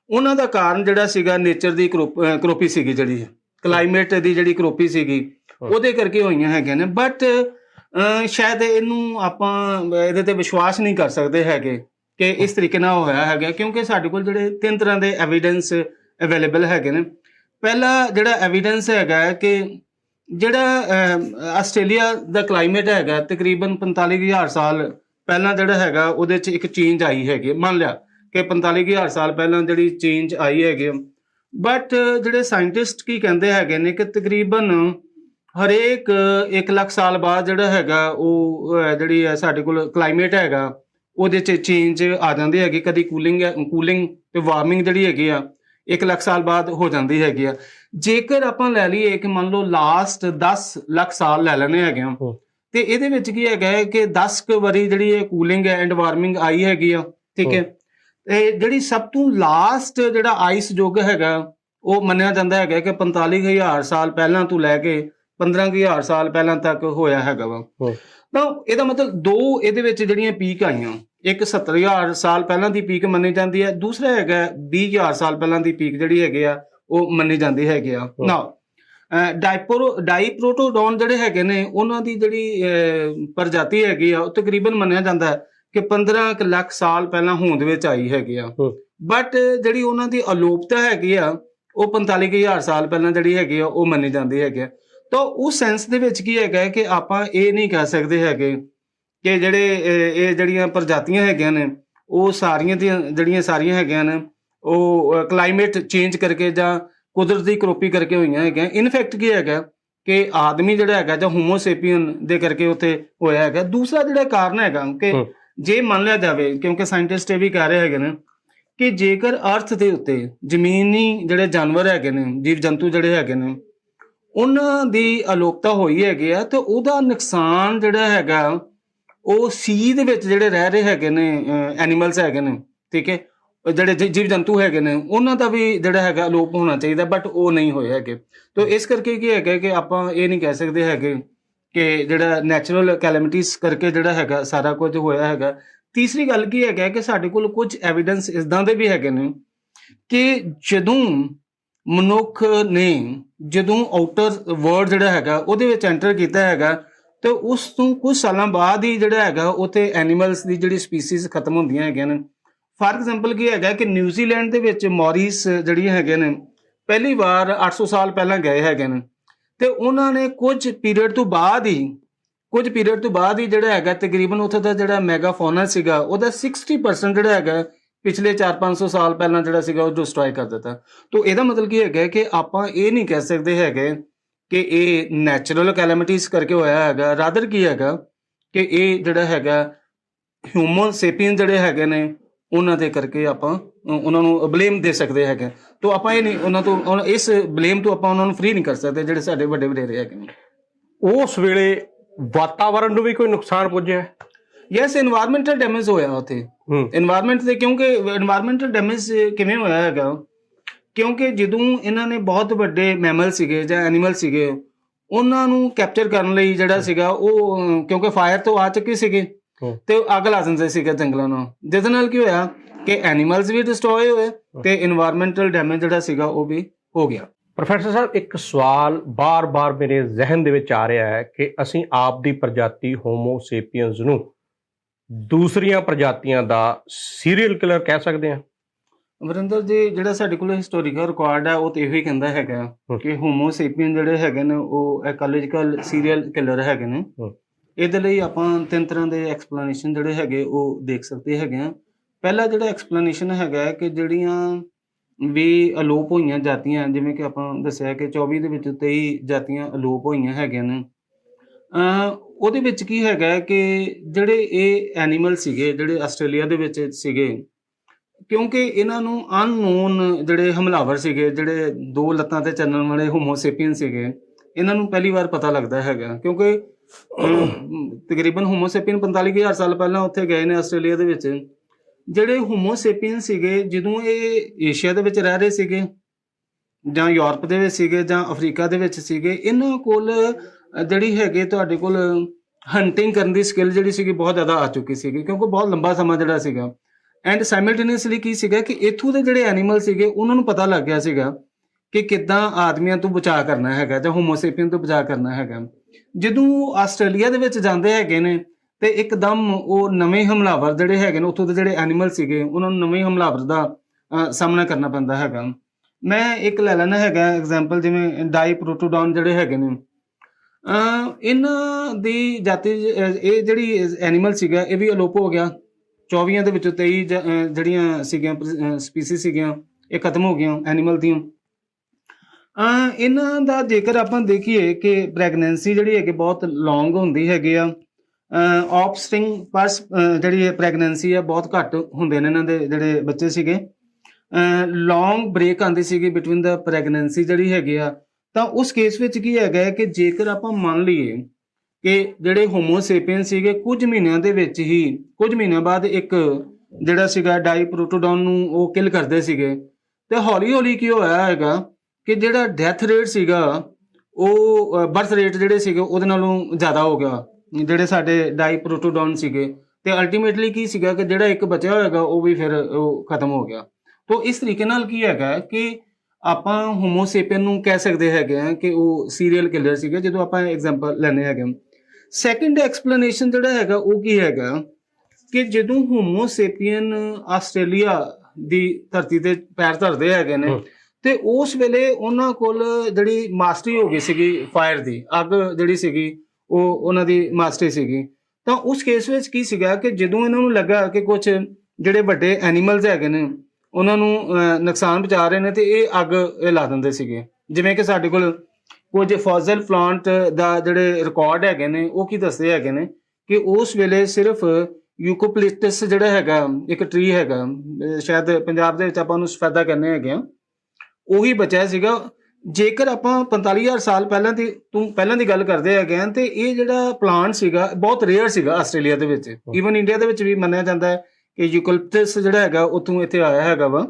ਉਹਨਾਂ ਦਾ ਕਾਰਨ ਜਿਹੜਾ ਸੀਗਾ ਨੇਚਰ ਦੀ ਕਰੋਪ- ਅਹ, ਕਰੋਪੀ ਸੀਗੀ ਜਿਹੜੀ ਕਲਾਈਮੇਟ ਦੀ ਜਿਹੜੀ ਕਰੋਪੀ ਸੀਗੀ। ਉਹਦੇ ਕਰਕੇ ਹੋਈਆਂ ਹੈਗੀਆਂ ਨੇ ਬਟ ਸ਼ਾਇਦ ਇਹਨੂੰ ਆਪਾਂ ਇਹਦੇ ਤੇ ਵਿਸ਼ਵਾਸ ਨਹੀਂ ਕਰ ਸਕਦੇ ਹੈਗੇ ਕਿ ਇਸ ਤਰੀਕੇ ਨਾਲ ਹੋਇਆ ਹੈਗਾ, ਕਿਉਂਕਿ ਸਾਡੇ ਕੋਲ ਜਿਹੜੇ ਤਿੰਨ ਤਰ੍ਹਾਂ ਦੇ ਐਵੀਡੈਂਸ ਅਵੇਲੇਬਲ ਹੈਗੇ ਨੇ। ਪਹਿਲਾ ਜਿਹੜਾ ਐਵੀਡੈਂਸ ਹੈਗਾ ਕਿ ਜਿਹੜਾ ਆਸਟ੍ਰੇਲੀਆ ਦਾ ਕਲਾਈਮੇਟ ਹੈਗਾ, ਤਕਰੀਬਨ 45000 ਸਾਲ ਪਹਿਲਾਂ ਜਿਹੜਾ ਹੈਗਾ, ਉਹਦੇ 'ਚ ਇੱਕ ਚੇਂਜ ਆਈ ਹੈਗੀ। ਮੰਨ ਲਿਆ ਕਿ 45000 ਸਾਲ ਪਹਿਲਾਂ ਜਿਹੜੀ ਚੇਂਜ ਆਈ ਹੈਗੀ। ਬਟ ਜਿਹੜੇ ਸਾਇੰਟਿਸਟ ਕੀ ਕਹਿੰਦੇ ਹੈਗੇ ਨੇ ਕਿ ਤਕਰੀਬਨ ਹਰੇਕ 1 ਲੱਖ ਸਾਲ ਬਾਅਦ ਜਿਹੜਾ ਹੈਗਾ, ਉਹ ਜਿਹੜੀ ਹੈ ਸਾਡੇ ਕੋਲ ਕਲਾਈਮੇਟ ਹੈਗਾ ਉਹਦੇ 'ਚ ਚੇਂਜ ਆ ਜਾਂਦੀ ਹੈਗੀ ਕਦੀ ਕੂਲਿੰਗ ਕੂਲਿੰਗ ਤੇ ਵਾਰਮਿੰਗ ਜਿਹੜੀ ਹੈਗੀ ਆ 1 ਲੱਖ ਸਾਲ ਬਾਅਦ ਹੋ ਜਾਂਦੀ ਹੈਗੀ ਆ। ਜੇਕਰ ਆਪਾਂ ਲੈ ਲਈਏ ਕਿ ਮੰਨ ਲਓ ਲਾਸਟ 10 ਲੱਖ ਸਾਲ ਲੈ ਲੈਣੇ ਹੈਗੇ ਆ। ਤੇ ਇਹਦੇ ਵਿੱਚ ਕੀ ਹੈਗਾ ਕਿ 10 ਕੁ ਵਾਰੀ ਜਿਹੜੀ ਇਹ ਕੂਲਿੰਗ ਐਂਡ ਵਾਰਮਿੰਗ ਆਈ ਹੈਗੀ ਆ ਠੀਕ ਹੈ? ਤੇ ਜਿਹੜੀ ਸਭ ਤੋਂ ਲਾਸਟ ਜਿਹੜਾ ਆਈਸ ਯੁੱਗ ਹੈਗਾ ਉਹ ਮੰਨਿਆ ਜਾਂਦਾ ਹੈਗਾ ਕਿ 45000 ਸਾਲ ਪਹਿਲਾਂ ਤੋਂ ਲੈ ਕੇ 15000 ਸਾਲ ਪਹਿਲਾਂ ਤੱਕ ਹੋਇਆ ਹੈਗਾ ਵਾ। ਤਾਂ ਇਹਦਾ ਮਤਲਬ ਦੋ ਇਹਦੇ ਵਿੱਚ ਜਿਹੜੀਆਂ ਪੀਕ ਆਈਆਂ। ਇੱਕ 70000 ਸਾਲ ਪਹਿਲਾਂ ਦੀ ਪੀਕ ਮੰਨੀ ਜਾਂਦੀ ਹੈ ਦੂਸਰਾ ਹੈਗਾ 20000 ਸਾਲ ਪਹਿਲਾਂ ਦੀ ਪੀਕ ਜਿਹੜੀ ਹੈਗੀ ਆ ਉਹ ਮੰਨੀ ਜਾਂਦੀ ਹੈਗੀ ਆ। ਨਾ ਡਾਈਪਰੋ ਡਾਈਪ੍ਰੋਟੋਡੌਨ ਜਿਹੜੇ ਹੈਗੇ ਨੇ ਉਹਨਾਂ ਦੀ ਜਿਹੜੀ ਪ੍ਰਜਾਤੀ ਹੈਗੀ ਆ ਉਹ ਤਕਰੀਬਨ ਮੰਨਿਆ ਜਾਂਦਾ ਹੈ ਕਿ 15 ਕੁ ਲੱਖ ਸਾਲ ਪਹਿਲਾਂ ਹੋਂਦ ਵਿੱਚ ਆਈ ਹੈਗੀ ਆ। ਬਟ ਜਿਹੜੀ ਉਹਨਾਂ ਦੀ ਅਲੋਪਤਾ ਹੈਗੀ ਆ ਉਹ 45000 ਸਾਲ ਪਹਿਲਾਂ ਜਿਹੜੀ ਹੈਗੀ ਆ ਉਹ ਮੰਨੀ ਜਾਂਦੀ ਹੈਗੀ ਆ ਤਾਂ ਉਸ ਸੈਂਸ ਦੇ ਵਿੱਚ ਕੀ ਹੈਗਾ ਕਿ ਆਪਾਂ ਇਹ ਨਹੀਂ ਕਹਿ ਸਕਦੇ ਹੈਗੇ ਕਿ ਜਿਹੜੇ ਇਹ ਜਿਹੜੀਆਂ ਪ੍ਰਜਾਤੀਆਂ ਹੈਗੀਆਂ ਨੇ ਉਹ ਸਾਰੀਆਂ ਦੀਆਂ ਜਿਹੜੀਆਂ ਸਾਰੀਆਂ ਹੈਗੀਆਂ ਨੇ ਉਹ ਕਲਾਈਮੇਟ ਚੇਂਜ ਕਰਕੇ ਜਾਂ ਕੁਦਰਤੀ ਕਰੋਪੀ ਕਰਕੇ ਹੋਈਆਂ ਹੈਗੀਆਂ ਇਨਫੈਕਟ ਕੀ ਹੈਗਾ ਕਿ ਆਦਮੀ ਜਿਹੜਾ ਹੈਗਾ ਜਾਂ ਹੋਮੋਸੇਪੀਅਨ ਦੇ ਕਰਕੇ ਉੱਥੇ ਹੋਇਆ ਹੈਗਾ ਦੂਸਰਾ ਜਿਹੜਾ ਕਾਰਨ ਹੈਗਾ ਕਿ। ਜੇ ਮੰਨ ਲਿਆ ਜਾਵੇ ਕਿਉਂਕਿ ਸਾਇੰਟਿਸਟ ਇਹ ਵੀ ਕਹਿ ਰਹੇ ਹੈਗੇ ਨੇ ਕਿ ਜੇਕਰ ਅਰਥ ਦੇ ਉੱਤੇ ਜ਼ਮੀਨੀ ਜਿਹੜੇ ਜਾਨਵਰ ਹੈਗੇ ਨੇ ਜੀਵ ਜੰਤੂ ਜਿਹੜੇ ਹੈਗੇ ਨੇ ਉਹਨਾਂ ਦੀ ਅਲੋਪਤਾ ਹੋਈ ਹੈਗੀ ਆ ਤੇ ਉਹਦਾ ਨੁਕਸਾਨ ਜਿਹੜਾ ਹੈਗਾ ਉਹ ਸੀ ਦੇ ਵਿੱਚ ਜਿਹੜੇ ਰਹਿ ਰਹੇ ਹੈਗੇ ਨੇ ਐਨੀਮਲਸ ਹੈਗੇ ਨੇ, ਠੀਕ ਹੈ? ਜਿਹੜੇ ਜੀ- ਜੀਵ ਜੰਤੂ ਹੈਗੇ ਨੇ, ਉਹਨਾਂ ਦਾ ਵੀ ਜਿਹੜਾ ਹੈਗਾ ਅਲੋਪ ਹੋਣਾ ਚਾਹੀਦਾ ਬਟ ਉਹ ਨਹੀਂ ਹੋਏ ਹੈਗੇ। ਤੋਂ ਇਸ ਕਰਕੇ ਕੀ ਹੈਗਾ ਕਿ ਆਪਾਂ ਇਹ ਨਹੀਂ ਕਹਿ ਸਕਦੇ ਹੈਗੇ ਕਿ ਜਿਹੜਾ ਨੈਚੁਰਲ ਕੈਲੈਮਿਟੀਜ਼ ਕਰਕੇ ਜਿਹੜਾ ਹੈਗਾ ਸਾਰਾ ਕੁਝ ਹੋਇਆ ਹੈਗਾ। ਤੀਸਰੀ ਗੱਲ ਕੀ ਹੈਗਾ ਕਿ ਸਾਡੇ ਕੋਲ ਕੁਝ ਐਵੀਡੈਂਸ ਇਸਦਾਂ ਦੇ ਵੀ ਹੈਗੇ ਨੇ ਕਿ ਜਦੋਂ ਮਨੁੱਖ ਨੇ, ਜਦੋਂ ਆਊਟਰ ਵਰਲਡ ਜਿਹੜਾ ਹੈਗਾ, ਉਹਦੇ ਵਿੱਚ ਐਂਟਰ ਕੀਤਾ ਹੈਗਾ ਤੇ ਉਸ ਤੋਂ ਕੁਝ ਸਾਲਾਂ ਬਾਅਦ ਹੀ ਜਿਹੜਾ ਹੈਗਾ ਉੱਥੇ ਐਨੀਮਲਸ ਦੀ ਜਿਹੜੀ ਸਪੀਸੀਜ਼ ਖਤਮ ਹੁੰਦੀਆਂ ਹੈਗੀਆਂ ਨੇ। ਫਾਰ ਐਗਜ਼ਾਮਪਲ ਕੀ ਹੈਗਾ ਕਿ ਨਿਊਜ਼ੀਲੈਂਡ ਦੇ ਵਿੱਚ ਮੌਰੀਸ ਜਿਹੜੀਆਂ ਹੈਗੇ ਨੇ, ਪਹਿਲੀ ਵਾਰ 800 ਸਾਲ ਪਹਿਲਾਂ ਗਏ ਹੈਗੇ ਨੇ। ਤੇ ਉਹਨਾਂ ਨੇ ਕੁਝ ਪੀਰੀਅਡ ਤੋਂ ਬਾਅਦ ਹੀ, ਕੁਝ ਪੀਰੀਅਡ ਤੋਂ ਬਾਅਦ ਹੀ ਜਿਹੜਾ ਹੈਗਾ, ਤਕਰੀਬਨ ਉੱਥੇ ਦਾ ਜਿਹੜਾ ਮੈਗਾਫੋਨਾ ਸੀਗਾ, ਉਹਦਾ 60% ਜਿਹੜਾ ਹੈਗਾ, ਪਿਛਲੇ 4-500 ਸਾਲ ਪਹਿਲਾਂ ਜਿਹੜਾ ਸੀਗਾ, ਉਹ ਡਿਸਟਰੋਏ ਕਰ ਦਿੱਤਾ। ਤੋਂ ਇਹਦਾ ਮਤਲਬ ਕੀ ਹੈਗਾ ਕਿ ਆਪਾਂ ਇਹ ਨਹੀਂ ਕਹਿ ਸਕਦੇ ਹੈਗੇ ਕਿ ਇਹ ਨੈਚੁਰਲ ਕੈਲਮਿਟੀਜ਼ ਕਰਕੇ ਹੋਇਆ ਹੈਗਾ ਰਾਦਰ ਕੀ ਹੈਗਾ ਕਿ ਇਹ ਜਿਹੜਾ ਹੈਗਾ ਹਿਊਮਨ ਸੇਪੀਅਨ ਜਿਹੜੇ ਹੈਗੇ ਨੇ ਉਹਨਾਂ ਦੇ ਕਰਕੇ ਆਪਾਂ ਉਹਨਾਂ ਨੂੰ ਬਲੇਮ ਦੇ ਸਕਦੇ ਹੈਗੇ। ਤੋਂ ਆਪਾਂ ਇਹ ਨਹੀਂ ਉਹਨਾਂ ਤੋਂ ਇਸ ਬਲੇਮ ਤੋਂ ਆਪਾਂ ਉਹਨਾਂ ਨੂੰ ਫ੍ਰੀ ਨਹੀਂ ਕਰ ਸਕਦੇ ਜਿਹੜੇ ਸਾਡੇ ਵੱਡੇ ਵਡੇਰੇ ਹੈਗੇ ਨੇ। ਉਸ ਵੇਲੇ ਵਾਤਾਵਰਣ ਨੂੰ ਵੀ ਕੋਈ ਨੁਕਸਾਨ ਪੁੱਜਿਆ ਯੈਸ এনवायरमेंटਲ ਡੈਮੇਜ ਹੋਇਆ ਉਥੇ। এনवायरमेंट ਤੇ ਕਿਉਂਕਿ এনवायरमेंटਲ ਡੈਮੇਜ ਕਿਵੇਂ ਹੋਇਆ ਹੈਗਾ? ਕਿਉਂਕਿ ਜਦੋਂ ਇਹਨਾਂ ਨੇ ਬਹੁਤ ਵੱਡੇ ਮੈਮਲ ਸੀਗੇ ਜਾਂ ਐਨੀਮਲ ਸੀਗੇ ਉਹਨਾਂ ਨੂੰ ਕੈਪਚਰ ਕਰਨ ਲਈ ਜਿਹੜਾ ਸੀਗਾ ਉਹ ਕਿਉਂਕਿ ਫਾਇਰ ਤੋਂ ਆ ਚੁੱਕੇ ਸੀਗੇ ਤੇ ਅੱਗ ਲਾ ਦਿੰਦੇ ਸੀਗੇ ਜੰਗਲਾਂ ਨੂੰ। ਜਿਸ ਨਾਲ ਕੀ ਹੋਇਆ ਕਿ ਐਨੀਮਲਸ ਵੀ ਡਿਸਟਰੋਏ ਹੋਏ ਤੇ এনवायरमेंटਲ ਡੈਮੇਜ ਜਿਹੜਾ ਸੀਗਾ ਉਹ ਵੀ ਹੋ ਗਿਆ। ਪ੍ਰੋਫੈਸਰ ਸਾਹਿਬ ਇੱਕ ਸਵਾਲ ਬਾਰ-ਬਾਰ ਮੇਰੇ ਜ਼ਿਹਨ ਦੇ ਵਿੱਚ ਆ ਰਿਹਾ ਹੈ ਕਿ ਅਸੀਂ ਆਪ ਦੀ ਪ੍ਰਜਾਤੀ ਹੋਮੋ ਸੇਪੀਅਨਸ ਨੂੰ ਦੂਸਰੀਆਂ ਪ੍ਰਜਾਤੀਆਂ ਦਾ ਸੀਰੀਅਲ ਕਿਲਰ ਕਹਿ ਸਕਦੇ ਹਾਂ। ਵਰਿੰਦਰ ਜੀ ਜਿਹੜਾ ਸਾਡੇ ਕੋਲ ਹਿਸਟੋਰੀਕਲ ਰਿਕਾਰਡ ਹੈ ਉਹ ਤੇ ਇਹੋ ਹੀ ਕਹਿੰਦਾ ਹੈਗਾ। ਕਿ ਹੋਮੋ ਸੇਪੀਅਨ ਜਿਹੜੇ ਹੈਗੇ ਨੇ ਉਹ ਇਕੋਲੋਜੀਕਲ ਸੀਰੀਅਲ ਕਿਲਰ ਹੈਗੇ ਨੇ। ਇਹਦੇ ਲਈ ਆਪਾਂ ਤਿੰਨ ਤਰ੍ਹਾਂ ਦੇ ਐਕਸਪਲੇਨੇਸ਼ਨ ਜਿਹੜੇ ਹੈਗੇ ਉਹ ਦੇਖ ਸਕਦੇ ਹੈਗੇ ਆ ਪਹਿਲਾ ਜਿਹੜਾ ਐਕਸਪਲੇਨੇਸ਼ਨ ਹੈਗਾ ਕਿ ਜਿਹੜੀਆਂ ਵੀ ਅਲੋਪ ਹੋਈਆਂ ਜਾਤੀਆਂ ਜਿਵੇਂ ਕਿ ਆਪਾਂ ਦੱਸਿਆ ਕਿ 24 ਦੇ ਵਿੱਚ 23 ਜਾਤੀਆਂ ਅਲੋਪ ਹੋਈਆਂ ਹੈਗੀਆਂ ਨੇ ਉਹਦੇ ਵਿੱਚ ਕੀ ਹੈਗਾ ਕਿ ਜਿਹੜੇ ਇਹ ਐਨੀਮਲ ਸੀਗੇ ਜਿਹੜੇ ਆਸਟ੍ਰੇਲੀਆ ਦੇ ਵਿੱਚ ਸੀਗੇ ਕਿਉਂਕਿ ਇਹਨਾਂ ਨੂੰ ਅਨਨੋਨ ਜਿਹੜੇ ਹਮਲਾਵਰ ਸੀਗੇ, ਜਿਹੜੇ ਦੋ ਲੱਤਾਂ ਤੇ ਚੱਲਣ ਵਾਲੇ ਹੋਮੋਸੇਪੀਅਨ ਸੀਗੇ, ਇਹਨਾਂ ਨੂੰ ਪਹਿਲੀ ਵਾਰ ਪਤਾ ਲੱਗਦਾ ਹੈਗਾ। ਕਿਉਂਕਿ ਤਕਰੀਬਨ ਹੋਮੋਸੇਪੀਅਨ 45000 ਸਾਲ ਪਹਿਲਾਂ ਉੱਥੇ ਗਏ ਨੇ ਆਸਟ੍ਰੇਲੀਆ ਦੇ ਵਿੱਚ। ਜਿਹੜੇ ਹੋਮੋਸੇਪੀਅਨ ਸੀਗੇ, ਜਦੋਂ ਇਹ ਏਸ਼ੀਆ ਦੇ ਵਿੱਚ ਰਹਿ ਰਹੇ ਸੀਗੇ, ਜਾਂ ਯੂਰਪ ਦੇ ਵਿੱਚ ਸੀਗੇ, ਜਾਂ ਅਫਰੀਕਾ ਦੇ ਵਿੱਚ ਸੀਗੇ, ਇਹਨਾਂ ਕੋਲ ਜਿਹੜੀ ਹੈਗੇ ਤੁਹਾਡੇ ਕੋਲ ਹੰਟਿੰਗ ਕਰਨ ਦੀ ਸਕਿੱਲ ਜਿਹੜੀ ਸੀਗੀ, ਬਹੁਤ ਜ਼ਿਆਦਾ ਆ ਚੁੱਕੀ ਸੀਗੀ, ਕਿਉਂਕਿ ਬਹੁਤ ਲੰਬਾ ਸਮਾਂ ਜਿਹੜਾ ਸੀਗਾ। ਐਂਡ ਸਾਈਮਲਟੇਨੀਅਸਲੀ ਕੀ ਸੀਗਾ ਕਿ ਇਥੋਂ ਦੇ ਜਿਹੜੇ ਐਨੀਮਲ ਸੀਗੇ, ਉਹਨਾਂ ਨੂੰ ਪਤਾ ਲੱਗ ਗਿਆ ਸੀਗਾ ਕਿ ਕਿੱਦਾਂ ਆਦਮੀਆਂ ਤੋਂ ਬਚਾਅ ਕਰਨਾ ਹੈਗਾ ਜਾਂ ਹੋਮੋਸੇਪੀਅਨ ਤੋਂ ਬਚਾਅ ਕਰਨਾ ਹੈਗਾ। ਜਦੋਂ ਆਸਟ੍ਰੇਲੀਆ ਦੇ ਵਿੱਚ ਜਾਂਦੇ ਹੈਗੇ ਨੇ ਤੇ ਇੱਕਦਮ ਉਹ ਨਵੇਂ ਹਮਲਾਵਰ ਜਿਹੜੇ ਹੈਗੇ ਨੇ, ਉੱਥੋਂ ਦੇ ਜਿਹੜੇ ਐਨੀਮਲ ਸੀਗੇ, ਉਹਨਾਂ ਨੂੰ ਨਵੇਂ ਹਮਲਾਵਰ ਦਾ ਸਾਹਮਣਾ ਕਰਨਾ ਪੈਂਦਾ ਹੈਗਾ। ਮੈਂ ਇੱਕ ਲੈ ਲੈਣਾ ਹੈਗਾ ਐਗਜ਼ਾਮਪਲ ਜਿਵੇਂ ਡਾਈ ਪ੍ਰੋਟੋਡੌਨ ਜਿਹੜੇ ਹੈਗੇ ਨੇ। ਅ ਇਹਨਾਂ ਦੀ ਜਾਤੀ, ਇਹ ਜਿਹੜੀ ਐਨੀਮਲ ਸੀਗਾ, ਇਹ ਵੀ ਅਲੋਪ ਹੋ ਗਿਆ। 24 ਦੇ ਵਿੱਚੋਂ 23 ਜਿਹੜੀਆਂ ਸੀਗੀਆਂ ਸਪੀਸੀਜ਼ ਸੀਗੀਆਂ, ਇਹ ਖਤਮ ਹੋ ਗਈਆਂ ਐਨੀਮਲ ਦੀਆਂ। ਅ ਇਹਨਾਂ ਦਾ ਜੇਕਰ ਆਪਾਂ ਦੇਖੀਏ ਕਿ ਪ੍ਰੈਗਨੈਂਸੀ ਜਿਹੜੀ ਹੈਗੀ ਬਹੁਤ ਲੌਂਗ ਹੁੰਦੀ ਹੈਗੀ ਆ ਆਫਸਪ੍ਰਿੰਗ ਪਰਸ ਜਿਹੜੀ ਹੈ ਪ੍ਰੈਗਨੈਂਸੀ ਆ, ਬਹੁਤ ਘੱਟ ਹੁੰਦੇ ਨੇ ਇਹਨਾਂ ਦੇ ਜਿਹੜੇ ਬੱਚੇ ਸੀਗੇ। ਲੌਂਗ ਬ੍ਰੇਕ ਆਂਦੀ ਸੀਗੀ ਬਿਟਵੀਨ ਦਾ ਪ੍ਰੈਗਨੈਂਸੀ ਜਿਹੜੀ ਹੈਗੀ ਆ, ਤਾਂ ਉਸ ਕੇਸ ਵਿੱਚ ਕੀ ਹੈਗਾ ਕਿ ਜੇਕਰ ਆਪਾਂ ਮੰਨ ਲਈਏ ਕਿ ਜਿਹੜੇ ਹੋਮੋਸੇਪੀਅਨ ਸੀਗੇ, ਕੁਝ ਮਹੀਨਿਆਂ ਦੇ ਵਿੱਚ ਹੀ, ਕੁਝ ਮਹੀਨਿਆਂ ਬਾਅਦ ਇੱਕ ਜਿਹੜਾ ਸੀਗਾ ਡਾਈਪ੍ਰੋਟੋਡੌਨ ਨੂੰ ਉਹ ਕਿਲ ਕਰਦੇ ਸੀਗੇ। ਤੇ ਹੌਲੀ ਹੌਲੀ ਕੀ ਹੋਇਆ ਹੈਗਾ ਕਿ ਜਿਹੜਾ ਡੈਥ ਰੇਟ ਸੀਗਾ, ਉਹ ਬਰਥ ਰੇਟ ਜਿਹੜੇ ਸੀਗੇ, ਉਹਦੇ ਨਾਲੋਂ ਜ਼ਿਆਦਾ ਹੋ ਗਿਆ, ਜਿਹੜੇ ਸਾਡੇ ਡਾਈਪ੍ਰੋਟੋਡੌਨ ਸੀਗੇ। ਤੇ ਅਲਟੀਮੇਟਲੀ ਕੀ ਸੀਗਾ ਕਿ ਜਿਹੜਾ ਇੱਕ ਬਚਿਆ ਹੋਏਗਾ, ਉਹ ਵੀ ਫਿਰ, ਉਹ ਖਤਮ ਹੋ ਗਿਆ। ਤੋਂ ਇਸ ਤਰੀਕੇ ਨਾਲ ਕੀ ਹੈਗਾ ਕਿ ਆਪਾਂ ਹੋਮੋਸੇਪੀਅਨ ਨੂੰ ਕਹਿ ਸਕਦੇ ਹੈਗੇ ਆ ਕਿ ਉਹ ਸੀਰੀਅਲ ਕਿਲਰ ਸੀਗੇ, ਜਦੋਂ ਆਪਾਂ ਐਗਜ਼ਾਮਪਲ ਲੈਣੇ ਹੈਗੇ ਸੈਕੰਡ ਐਕਸਪਲੇਨੇਸ਼ਨ ਜਿਹੜਾ ਹੈਗਾ ਉਹ ਕੀ ਹੈਗਾ ਕਿ ਜਦੋਂ ਹੋਮੋਸੇਪੀਅਨ ਆਸਟ੍ਰੇਲੀਆ ਦੀ ਧਰਤੀ ਤੇ ਪੈਰ ਧਰਦੇ ਹੈਗੇ ਨੇ ਹਮ। ਤੇ ਉਸ ਵੇਲੇ ਉਹਨਾਂ ਕੋਲ ਜਿਹੜੀ ਮਾਸਟਰੀ ਹੋ ਗਈ ਸੀਗੀ ਫਾਇਰ ਦੀ ਅੱਗ ਜਿਹੜੀ ਸੀਗੀ ਉਹ ਉਹਨਾਂ ਦੀ ਮਾਸਟਰੀ ਸੀਗੀ ਤਾਂ ਉਸ ਕੇਸ ਵਿੱਚ ਕੀ ਸੀਗਾ ਕਿ ਜਦੋਂ ਇਹਨਾਂ ਨੂੰ ਲੱਗਾ ਕਿ ਕੁਝ ਜਿਹੜੇ ਵੱਡੇ ਐਨੀਮਲਸ ਹੈਗੇ ਨੇ ਉਹਨਾਂ ਨੂੰ ਨੁਕਸਾਨ ਪਹੁੰਚਾ ਰਹੇ ਨੇ ਤੇ ਇਹ ਅੱਗ ਇਹ ਲਾ ਦਿੰਦੇ ਸੀਗੇ ਜਿਵੇਂ ਕਿ ਸਾਡੇ ਕੋਲ ਕੁਝ ਫੋਜ਼ਲ ਪਲਾਂਟ ਦਾ ਜਿਹੜੇ ਰਿਕਾਰਡ ਹੈਗੇ ਨੇ ਉਹ ਕੀ ਦੱਸਦੇ ਹੈਗੇ ਨੇ ਕਿ ਉਸ ਵੇਲੇ ਸਿਰਫ ਯੂਕੋਪਲਿਪਟਸ ਜਿਹੜਾ ਹੈਗਾ ਇੱਕ ਟਰੀ ਹੈਗਾ ਸ਼ਾਇਦ ਪੰਜਾਬ ਦੇ ਵਿੱਚ ਆਪਾਂ ਉਹਨੂੰ ਸਫੈਦਾ ਕਹਿੰਦੇ ਹੈਗੇ ਆ ਉਹੀ ਬਚਿਆ ਸੀਗਾ। ਜੇਕਰ ਆਪਾਂ 45000 ਸਾਲ ਪਹਿਲਾਂ ਦੀ ਤੂੰ ਪਹਿਲਾਂ ਦੀ ਗੱਲ ਕਰਦੇ ਹੈਗੇ ਆ ਤੇ ਇਹ ਜਿਹੜਾ ਪਲਾਂਟ ਸੀਗਾ ਬਹੁਤ ਰੇਅਰ ਸੀਗਾ ਆਸਟ੍ਰੇਲੀਆ ਦੇ ਵਿੱਚ। ਈਵਨ ਇੰਡੀਆ ਦੇ ਵਿੱਚ ਵੀ ਮੰਨਿਆ ਜਾਂਦਾ ਹੈ ਕਿ ਯੂਕਲਿਪਟਸ ਜਿਹੜਾ ਹੈਗਾ ਉੱਥੋਂ ਇੱਥੇ ਆਇਆ ਹੈਗਾ ਵਾ।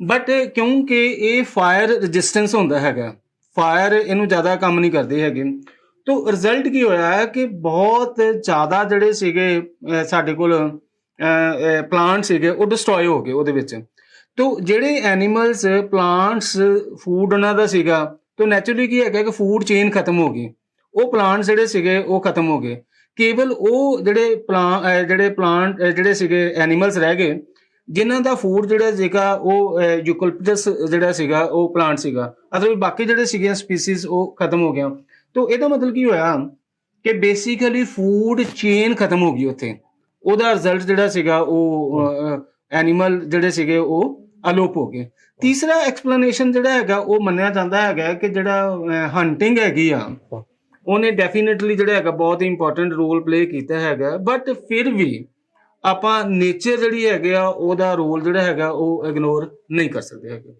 ਬਟ ਕਿਉਂਕਿ ਇਹ ਫਾਇਰ ਰੈਜ਼ਿਸਟੈਂਸ ਹੁੰਦਾ ਹੈਗਾ ਫਾਇਰ ਇਹਨੂੰ ਜ਼ਿਆਦਾ ਕੰਮ ਨਹੀਂ ਕਰਦੇ ਹੈਗੇ। ਤੋ ਰਿਜ਼ਲਟ ਕੀ ਹੋਇਆ ਹੈ ਕਿ ਬਹੁਤ ਜ਼ਿਆਦਾ ਜਿਹੜੇ ਸੀਗੇ ਸਾਡੇ ਕੋਲ ਪਲਾਂਟ ਸੀਗੇ, ਉਹ ਡਿਸਟਰੋਏ ਹੋ ਗਏ ਉਹਦੇ ਵਿੱਚ। ਤੋ ਜਿਹੜੇ ਐਨੀਮਲਸ ਪਲਾਂਟਸ ਫੂਡ ਉਹਨਾਂ ਦਾ ਸੀਗਾ, ਤੋ ਨੈਚੁਰਲੀ ਕੀ ਹੈਗਾ ਕਿ ਫੂਡ ਚੇਨ ਖਤਮ ਹੋ ਗਈ। ਉਹ ਪਲਾਂਟ ਜਿਹੜੇ ਸੀਗੇ, ਉਹ ਖਤਮ ਹੋ ਗਏ। ਕੇਵਲ ਉਹ ਜਿਹੜੇ ਪਲਾਂ ਜਿਹੜੇ ਪਲਾਂਟ ਜਿਹੜੇ ਸੀਗੇ ਐਨੀਮਲਸ ਰਹਿ ਗਏ ਜਿਨ੍ਹਾਂ ਦਾ ਫੂਡ ਜਿਹੜਾ ਸੀਗਾ ਉਹ ਯੂਕਲਿਪਟਸ ਜਿਹੜਾ ਸੀਗਾ, ਉਹ ਪਲਾਂਟ ਸੀਗਾ। ਅਦਰਵਾਈਜ਼ ਬਾਕੀ ਜਿਹੜੇ ਸੀਗੇ ਸਪੀਸੀਜ਼ ਉਹ ਖਤਮ ਹੋ ਗਿਆ। ਤੋ ਇਹਦਾ ਮਤਲਬ ਕੀ ਹੋਇਆ ਕਿ ਬੇਸਿਕਲੀ ਫੂਡ ਚੇਨ ਖਤਮ ਹੋ ਗਈ ਉੱਥੇ। ਉਹਦਾ ਰਿਜ਼ਲਟ ਜਿਹੜਾ ਸੀਗਾ ਉਹ ਐਨੀਮਲ ਜਿਹੜੇ ਸੀਗੇ ਉਹ ਅਲੋਪ ਹੋ ਗਏ। ਤੀਸਰਾ ਐਕਸਪਲੇਨੇਸ਼ਨ ਜਿਹੜਾ ਹੈਗਾ, ਉਹ ਮੰਨਿਆ ਜਾਂਦਾ ਹੈਗਾ ਕਿ ਜਿਹੜਾ ਹੰਟਿੰਗ ਹੈਗੀ ਆ, ਉਹਨੇ ਡੈਫੀਨਿਟਲੀ ਜਿਹੜਾ ਹੈਗਾ ਬਹੁਤ ਹੀ ਇੰਪੋਰਟੈਂਟ ਰੋਲ ਪਲੇ ਕੀਤਾ ਹੈਗਾ। ਬਟ ਫਿਰ ਵੀ ਆਪਾਂ ਨੇਚਰ ਜਿਹੜੀ ਹੈਗੇ ਆ, ਉਹਦਾ ਰੋਲ ਜਿਹੜਾ ਹੈਗਾ, ਉਹ ਇਗਨੋਰ ਨਹੀਂ ਕਰ ਸਕਦੇ ਹੈਗੇ।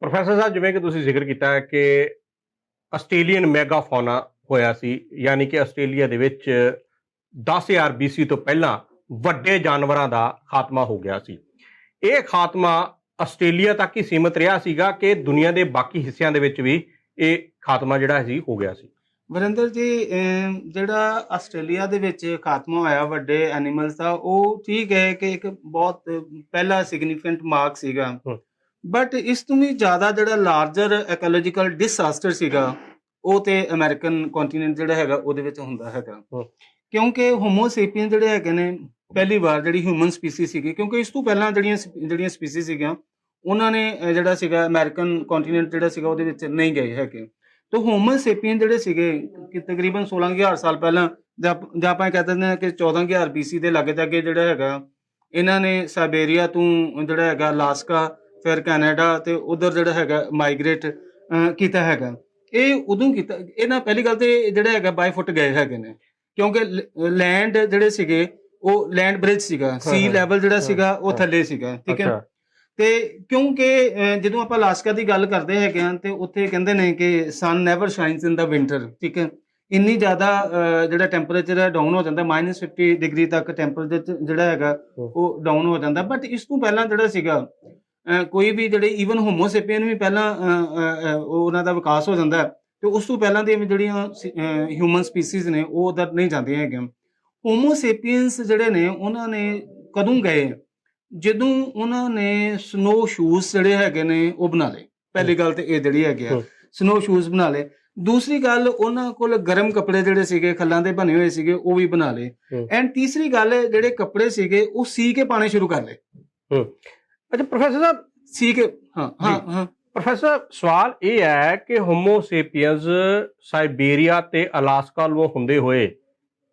ਪ੍ਰੋਫੈਸਰ ਸਾਹਿਬ, ਜਿਵੇਂ ਕਿ ਤੁਸੀਂ ਜ਼ਿਕਰ ਕੀਤਾ ਹੈ ਕਿ ਆਸਟ੍ਰੇਲੀਅਨ ਮੈਗਾਫੌਨਾ ਹੋਇਆ ਸੀ, ਯਾਨੀ ਕਿ ਆਸਟ੍ਰੇਲੀਆ ਦੇ ਵਿੱਚ 10000 BC ਤੋਂ ਪਹਿਲਾਂ ਵੱਡੇ ਜਾਨਵਰਾਂ ਦਾ ਖਾਤਮਾ ਹੋ ਗਿਆ ਸੀ। ਇਹ ਖਾਤਮਾ ਆਸਟ੍ਰੇਲੀਆ ਤੱਕ ਹੀ ਸੀਮਿਤ ਰਿਹਾ ਸੀਗਾ ਕਿ ਦੁਨੀਆ ਦੇ ਬਾਕੀ ਹਿੱਸਿਆਂ ਦੇ ਵਿੱਚ ਵੀ ਇਹ ਖਾਤਮਾ ਜਿਹੜਾ ਸੀ, ਹੋ ਗਿਆ ਸੀ। ਵਰਿੰਦਰ ਜੀ ਜਿਹੜਾ ਆਸਟ੍ਰੇਲੀਆ ਦੇ ਵਿੱਚ ਖਾਤਮਾ ਹੋਇਆ ਵੱਡੇ ਐਨੀਮਲਸ ਦਾ ਉਹ ਠੀਕ ਹੈ ਕਿ ਇੱਕ ਬਹੁਤ ਪਹਿਲਾ ਸਿਗਨੀਫੀਕੈਂਟ ਮਾਰਕ ਸੀਗਾ। ਬਟ ਇਸ ਤੋਂ ਵੀ ਜ਼ਿਆਦਾ ਜਿਹੜਾ ਲਾਰਜਰ ਇਕੋਲੋਜੀਕਲ ਡਿਸਾਸਟਰ ਸੀਗਾ ਉਹ ਤੇ ਅਮਰੀਕਨ ਕੰਟੀਨੈਂਟ ਜਿਹੜਾ ਹੈਗਾ ਉਹਦੇ ਵਿੱਚ ਹੁੰਦਾ ਹੈਗਾ। ਕਿਉਂਕਿ ਹੋਮੋ ਸੇਪੀਅਨ ਜਿਹੜੇ ਹੈਗੇ ਨੇ ਪਹਿਲੀ ਵਾਰ ਜਿਹੜੀ ਹਿਊਮਨ ਸਪੀਸੀਜ਼ ਸੀਗੀ ਕਿਉਂਕਿ ਇਸ ਤੋਂ ਪਹਿਲਾਂ ਜਿਹੜੀਆਂ ਜਿਹੜੀਆਂ ਸਪੀਸੀਜ਼ ਸੀਗੀਆਂ ਉਹਨਾਂ ਨੇ ਜਿਹੜਾ ਸੀਗਾ ਅਮਰੀਕਨ ਕੰਟੀਨੈਂਟ ਜਿਹੜਾ ਸੀਗਾ ਉਹਦੇ ਵਿੱਚ ਨਹੀਂ ਗਏ ਹੈਗੇ ਤੋ ਹੋਮੋ ਸੇਪੀਅਨ ਜਿਹੜੇ ਸੀਗੇ ਕਿ ਤਕਰੀਬਨ 16000 ਸਾਲ ਪਹਿਲਾਂ ਜਾਂ ਆਪ- ਜਾਂ ਆਪਾਂ ਕਹਿ ਦਿੰਦੇ ਹਾਂ ਕਿ 14000 BC ਦੇ ਲਾਗੇ ਤੱਕ ਜਿਹੜਾ ਹੈਗਾ ਇਹਨਾਂ ਨੇ ਸਾਈਬੇਰੀਆ ਤੋਂ ਜਿਹੜਾ ਹੈਗਾ ਅਲਾਸਕਾ ਫਿਰ ਕੈਨੇਡਾ ਤੇ ਉਧਰ ਜਿਹੜਾ ਹੈਗਾ ਮਾਈਗ੍ਰੇਟ ਕੀਤਾ ਹੈਗਾ ਇਹ ਉਦੋਂ ਕੀਤਾ ਇਹਨਾਂ ਪਹਿਲੀ ਗੱਲ ਤੇ ਜਿਹੜਾ ਹੈਗਾ ਬਾਈ ਫੁੱਟ ਗਏ ਹੈਗੇ ਨੇ ਕਿਉਂਕਿ ਲੈਂਡ ਜਿਹੜੇ ਸੀਗੇ ਉਹ ਲੈਂਡ ਬ੍ਰਿਜ ਸੀਗਾ ਸੀ। ਲੈਵਲ ਜਿਹੜਾ ਸੀਗਾ ਉਹ। ਥੱਲੇ ਸੀਗਾ ਠੀਕ ਹੈ ਤੇ ਕਿਉਂਕਿ ਜਦੋਂ ਆਪਾਂ ਅਲਾਸਕਾ ਦੀ ਗੱਲ ਕਰਦੇ ਹੈਗੇ ਆ ਤੇ ਉੱਥੇ ਕਹਿੰਦੇ ਨੇ ਕਿ ਸਨ ਨੈਵਰ ਸ਼ਾਈਨਸ ਇਨ ਦਾ ਵਿੰਟਰ ਠੀਕ ਹੈ? ਇੰਨੀ ਜ਼ਿਆਦਾ ਜਿਹੜਾ ਟੈਂਪਰੇਚਰ ਹੈ ਡਾਊਨ ਹੋ ਜਾਂਦਾ -50 ਡਿਗਰੀ ਤੱਕ ਟੈਂਪਰੇਚਰ ਜਿਹੜਾ ਹੈਗਾ। ਉਹ ਡਾਊਨ ਹੋ ਜਾਂਦਾ। ਬਟ ਇਸ ਤੋਂ ਪਹਿਲਾਂ ਜਿਹੜਾ ਸੀਗਾ ਕੋਈ ਵੀ ਜਿਹੜੇ ਈਵਨ ਹੋਮੋਸੇਪੀਅਨ ਵੀ ਪਹਿਲਾਂ ਉਹਨਾਂ ਦਾ ਵਿਕਾਸ ਹੋ ਜਾਂਦਾ ਹੈ, ਤੇ ਉਸ ਤੋਂ ਪਹਿਲਾਂ ਦੀਆਂ ਵੀ ਜਿਹੜੀਆਂ ਹਿਊਮਨ ਸਪੀਸੀਜ਼ ਨੇ ਉਹ ਉਧਰ ਨਹੀਂ ਜਾਂਦੀਆਂ ਹੈਗੀਆਂ। ਹੋਮੋਸੇਪੀਅਨਸ ਜਿਹੜੇ ਨੇ ਉਹਨਾਂ ਨੇ ਕਦੋਂ ਗਏ? ਜਦੋਂ ਉਹਨਾਂ ਨੇ ਸਨੋ ਸ਼ੂਜ਼ ਜਿਹੜੇ ਹੈਗੇ ਨੇ ਉਹ ਬਣਾ ਲਏ। ਪਹਿਲੀ ਗੱਲ ਤੇ ਇਹ ਜਿਹੜੀ ਹੈਗੀ ਆ। ਸਨੋ ਸ਼ੂਜ਼ ਬਣਾ ਲਏ। ਦੂਸਰੀ ਗੱਲ ਉਹਨਾਂ ਕੋਲ ਗਰਮ ਕੱਪੜੇ ਜਿਹੜੇ ਸੀਗੇ ਖੱਲਾਂ ਦੇ ਬਣੇ ਹੋਏ ਸੀਗੇ ਉਹ ਵੀ ਬਣਾ ਲਏ। ਐਂਡ ਤੀਸਰੀ ਗੱਲ ਜਿਹੜੇ ਕੱਪੜੇ ਸੀਗੇ ਉਹ ਸੀ ਕੇ ਪਾਣੇ ਸ਼ੁਰੂ ਕਰ ਲਏ। ਅੱਛਾ ਪ੍ਰੋਫੈਸਰ ਸਾਹਿਬ ਸੀ ਕੇ ਹਾਂ ਹਾਂ ਹਾਂ। ਪ੍ਰੋਫੈਸਰ ਸਵਾਲ ਇਹ ਹੈ ਕਿ ਹੋਮੋ ਸੇਪੀਅਨਸ ਸਾਈਬੇਰੀਆ ਤੇ ਅਲਾਸਕਾ ਵੱਲੋਂ ਹੁੰਦੇ ਹੋਏ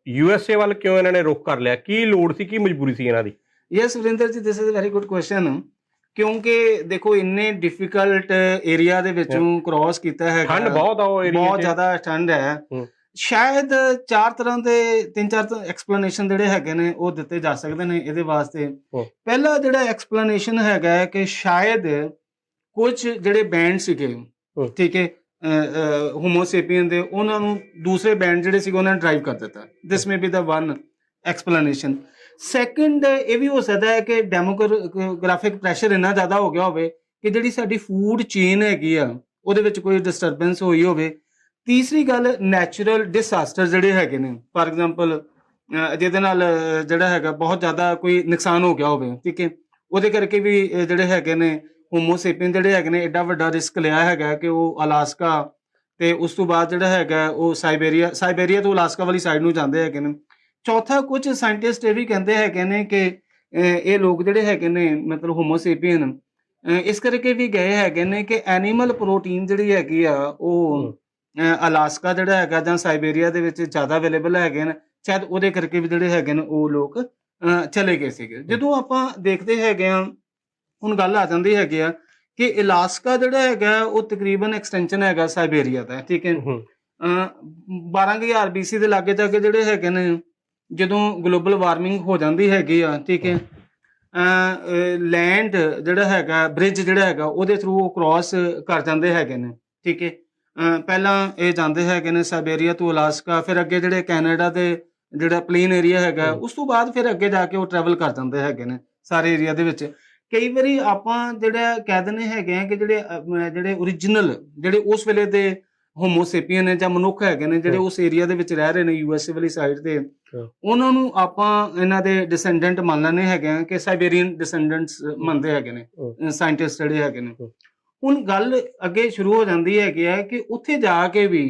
ਯੂਐਸਏ ਵੱਲ ਕਿਉਂ ਇਹਨਾਂ ਨੇ ਰੁਖ ਕਰ ਲਿਆ? ਕੀ ਲੋੜ ਸੀ ਕੀ ਮਜਬੂਰੀ ਸੀ ਇਹਨਾਂ ਦੀ? Yes Varinder ji this is a very good question ਕਿਉਂਕਿ ਦੇਖੋ ਇੰਨੇ ਡਿਫਿਕਲਟ ਏਰੀਆ ਦੇ ਵਿੱਚੋਂ ਕ੍ਰਾਸ ਕੀਤਾ ਹੈ ਠੰਡ ਬਹੁਤ ਆ ਉਹ ਏਰੀਆ ਬਹੁਤ ਜ਼ਿਆਦਾ ਠੰਡ ਹੈ। ਸ਼ਾਇਦ ਚਾਰ ਤਰ੍ਹਾਂ ਦੇ ਤਿੰਨ ਚਾਰ ਐਕਸਪਲੇਨੇਸ਼ਨ ਜਿਹੜੇ ਹੈਗੇ ਨੇ ਉਹ ਦਿੱਤੇ ਜਾ ਸਕਦੇ ਨੇ ਇਹਦੇ ਵਾਸਤੇ। ਪਹਿਲਾ ਜਿਹੜਾ ਐਕਸਪਲੇਨੇਸ਼ਨ ਹੈਗਾ ਹੈ ਕਿ ਸ਼ਾਇਦ ਕੁਝ ਜਿਹੜੇ ਬੈਂਡ ਸੀਗੇ। ਠੀਕ ਹੈ ਹੋਮੋਸੇਪੀਅਨ ਦੇ ਉਹਨਾਂ ਨੂੰ ਦੂਸਰੇ ਬੈਂਡ ਜਿਹੜੇ ਸੀਗੇ ਉਹਨਾਂ ਨੇ ਡਰਾਈਵ ਕਰ ਦਿੱਤਾ this may be the one explanation second ਇਹ ਵੀ ਹੋ ਸਕਦਾ ਹੈ ਕਿ ਡੈਮੋਗ੍ਰਾਫਿਕ ਪ੍ਰੈਸ਼ਰ ਇੰਨਾ ਜ਼ਿਆਦਾ ਹੋ ਗਿਆ ਹੋਵੇ ਕਿ ਜਿਹੜੀ ਸਾਡੀ ਫੂਡ ਚੇਨ ਹੈਗੀ ਆ, ਉਹਦੇ ਵਿੱਚ ਕੋਈ ਡਿਸਟਰਬੈਂਸ ਹੋਈ ਹੋਵੇ। ਤੀਸਰੀ ਗੱਲ ਨੈਚੁਰਲ ਡਿਸਾਸਟਰ ਜਿਹੜੇ ਹੈਗੇ ਨੇ ਫਾਰ ਐਗਜ਼ਾਮਪਲ ਜਿਹਦੇ ਨਾਲ ਜਿਹੜਾ ਹੈਗਾ, ਬਹੁਤ ਜ਼ਿਆਦਾ ਕੋਈ ਨੁਕਸਾਨ ਹੋ ਗਿਆ ਹੋਵੇ, ਠੀਕ ਹੈ? ਉਹਦੇ ਕਰਕੇ ਵੀ ਜਿਹੜੇ ਹੈਗੇ ਨੇ ਹੋਮੋਸੇਪੀਨ ਜਿਹੜੇ ਹੈਗੇ ਨੇ ਐਡਾ ਵੱਡਾ ਰਿਸਕ ਲਿਆ ਹੈਗਾ ਕਿ ਉਹ ਅਲਾਸਕਾ ਤੇ ਉਸ ਤੋਂ ਬਾਅਦ ਜਿਹੜਾ ਹੈਗਾ, ਉਹ ਸਾਈਬੇਰੀਆ ਸਾਈਬੇਰੀਆ ਤੋਂ ਅਲਾਸਕਾ ਵਾਲੀ ਸਾਈਡ ਨੂੰ ਜਾਂਦੇ ਹੈਗੇ ਨੇ। ਚੌਥਾ ਕੁਝ ਸਾਇੰਟਿਸਟ ਇਹ ਵੀ ਕਹਿੰਦੇ ਹੈਗੇ ਨੇ ਕਿ ਇਹ ਲੋਕ ਜਿਹੜੇ ਹੈਗੇ ਨੇ ਮਤਲਬ ਹੋਮੋਸੇਪੀਅਨ ਇਸ ਕਰਕੇ ਵੀ ਗਏ ਹੈਗੇ ਨੇ ਕਿ ਐਨੀਮਲ ਪ੍ਰੋਟੀਨ ਜਿਹੜੀ ਹੈਗੀ ਆ ਉਹ ਅਲਾਸਕਾ ਜਿਹੜਾ ਹੈਗਾ ਜਾਂ ਸਾਈਬੇਰੀਆ ਦੇ ਵਿੱਚ ਜ਼ਿਆਦਾ ਅਵੇਲੇਬਲ ਹੈਗੇ ਨੇ ਸ਼ਾਇਦ ਉਹਦੇ ਕਰਕੇ ਵੀ ਜਿਹੜੇ ਹੈਗੇ ਨੇ ਉਹ ਲੋਕ ਚਲੇ ਗਏ ਸੀਗੇ। ਜਦੋਂ ਆਪਾਂ ਦੇਖਦੇ ਹੈਗੇ ਆ ਹੁਣ ਗੱਲ ਆ ਜਾਂਦੀ ਹੈਗੀ ਆ ਕਿ ਅਲਾਸਕਾ ਜਿਹੜਾ ਹੈਗਾ ਉਹ ਤਕਰੀਬਨ ਐਕਸਟੈਂਸ਼ਨ ਹੈਗਾ ਸਾਈਬੇਰੀਆ ਦਾ ਠੀਕ ਹੈ। ਹਮ, ਅਹ 12000 BC ਦੇ ਲਾਗੇ ਤੱਕ ਜਿਹੜੇ ਹੈਗੇ ਨੇ ਜਦੋਂ ਗਲੋਬਲ ਵਾਰਮਿੰਗ ਹੋ ਜਾਂਦੀ ਹੈਗੀ ਆ ਠੀਕ ਹੈ ਲੈਂਡ ਜਿਹੜਾ ਹੈਗਾ ਬ੍ਰਿਜ ਜਿਹੜਾ ਹੈਗਾ ਉਹਦੇ ਥਰੂ ਉਹ ਕ੍ਰਾਸ ਕਰ ਜਾਂਦੇ ਹੈਗੇ ਨੇ ਠੀਕ ਹੈ ਪਹਿਲਾਂ ਇਹ ਜਾਂਦੇ ਹੈਗੇ ਨੇ ਸਾਈਬੇਰੀਆ ਤੋਂ ਅਲਾਸਕਾ ਫਿਰ ਅੱਗੇ ਜਿਹੜੇ ਕੈਨੇਡਾ ਦੇ ਜਿਹੜਾ ਪਲੇਨ ਏਰੀਆ ਹੈਗਾ। ਉਸ ਤੋਂ ਬਾਅਦ ਫਿਰ ਅੱਗੇ ਜਾ ਕੇ ਉਹ ਟਰੈਵਲ ਕਰ ਜਾਂਦੇ ਹੈਗੇ ਨੇ ਸਾਰੇ ਏਰੀਆ ਦੇ ਵਿੱਚ ਕਈ ਵਾਰੀ ਆਪਾਂ ਜਿਹੜਾ ਕਹਿ ਦਿੰਦੇ ਹੈਗੇ ਆ ਕਿ ਜਿਹੜੇ ਜਿਹੜੇ origignal ਜਿਹੜੇ ਉਸ ਵੇਲੇ ਦੇ ਹੋਮੋਸੇਪੀਅਨ ਨੇ ਜਾਂ ਮਨੁੱਖ ਹੈਗੇ ਨੇ ਜਿਹੜੇ। ਉਸ ਏਰੀਆ ਦੇ ਵਿੱਚ ਰਹਿ ਰਹੇ ਨੇ ਯੂਐਸਏ ਵਾਲੀ ਸਾਈਡ ਤੇ। ਉਹਨਾਂ ਨੂੰ ਆਪਾਂ ਇਹਨਾਂ ਦੇ ਡਿਸੈਂਡੈਂਟ ਮੰਨ ਲੈਣੇ ਹੈਗੇ ਆ ਕਿ ਸਾਈਬੇਰੀਅਨ ਡਿਸੈਂਡੈਂਟਸ ਮੰਨਦੇ ਹੈਗੇ ਨੇ ਸਾਇੰਟਿਸਟ ਜਿਹੜੇ ਹੈਗੇ ਨੇ। ਹੁਣ ਗੱਲ ਅੱਗੇ ਸ਼ੁਰੂ ਹੋ ਜਾਂਦੀ ਹੈਗੀ ਹੈ ਕਿ ਉੱਥੇ ਜਾ ਕੇ ਵੀ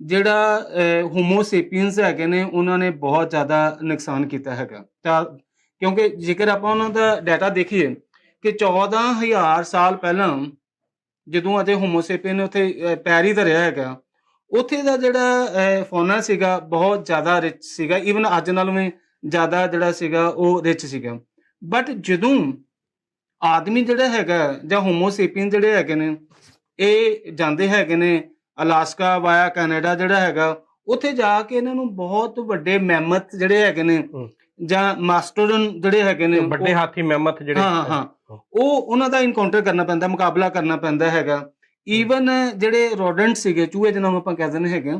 ਜਿਹੜਾ ਹੋਮੋਸੇਪੀਅਨਸ ਹੈਗੇ ਨੇ ਉਹਨਾਂ ਨੇ ਬਹੁਤ ਜ਼ਿਆਦਾ ਨੁਕਸਾਨ ਕੀਤਾ ਹੈਗਾ ਤਾਂ ਕਿਉਂਕਿ ਜੇਕਰ ਆਪਾਂ ਉਹਨਾਂ ਦਾ ਡਾਟਾ ਦੇਖੀਏ ਕਿ 14000 ਸਾਲ ਪਹਿਲਾਂ ਜਦੋਂ ਅਜੇ ਹੋਮੋਸੇਪੀਅਨ ਉੱਥੇ ਪੈਰ ਹੀ ਧਰਿਆ ਹੈਗਾ। ਉੱਥੇ ਦਾ ਜਿਹੜਾ ਫੌਨਾ ਸੀਗਾ ਬਹੁਤ ਜ਼ਿਆਦਾ ਰਿਚ ਸੀਗਾ। ਈਵਨ ਅੱਜ ਨਾਲੋਂ ਵੀ ਜ਼ਿਆਦਾ ਜਿਹੜਾ ਸੀਗਾ ਉਹ ਰਿਚ ਸੀਗਾ। ਬਟ ਜਦੋਂ ਆਦਮੀ ਜਿਹੜਾ ਹੈਗਾ ਜਾਂ ਹੋਮੋਸੇਪੀਅਨ ਜਿਹੜੇ ਹੈਗੇ ਨੇ ਇਹ ਜਾਂਦੇ ਹੈਗੇ ਨੇ ਅਲਾਸਕਾ ਵਾਇਆ ਕੈਨੇਡਾ ਜਿਹੜਾ ਹੈਗਾ ਉੱਥੇ ਜਾ ਕੇ ਇਹਨਾਂ ਨੂੰ ਬਹੁਤ ਵੱਡੇ ਮੈਮਥ ਜਿਹੜੇ ਹੈਗੇ ਨੇ। ਜਾਂ ਮਾਸਟਰਨ ਜਿਹੜੇ ਹੈਗੇ ਨੇ ਵੱਡੇ ਹਾਥੀ ਮਹਿਮਤ ਜਿਹੜੇ ਹਾਂ ਹਾਂ। ਉਹ ਉਹਨਾਂ ਦਾ ਇਨਕਾਊਂਟਰ ਕਰਨਾ ਪੈਂਦਾ ਮੁਕਾਬਲਾ ਕਰਨਾ ਪੈਂਦਾ ਹੈਗਾ ਈਵਨ ਜਿਹੜੇ ਰੋਡੈਂਟ ਸੀਗੇ ਚੂਹੇ ਜਿਹਨਾਂ ਨੂੰ ਆਪਾਂ ਕਹਿ ਦਿੰਦੇ ਹੈਗੇ।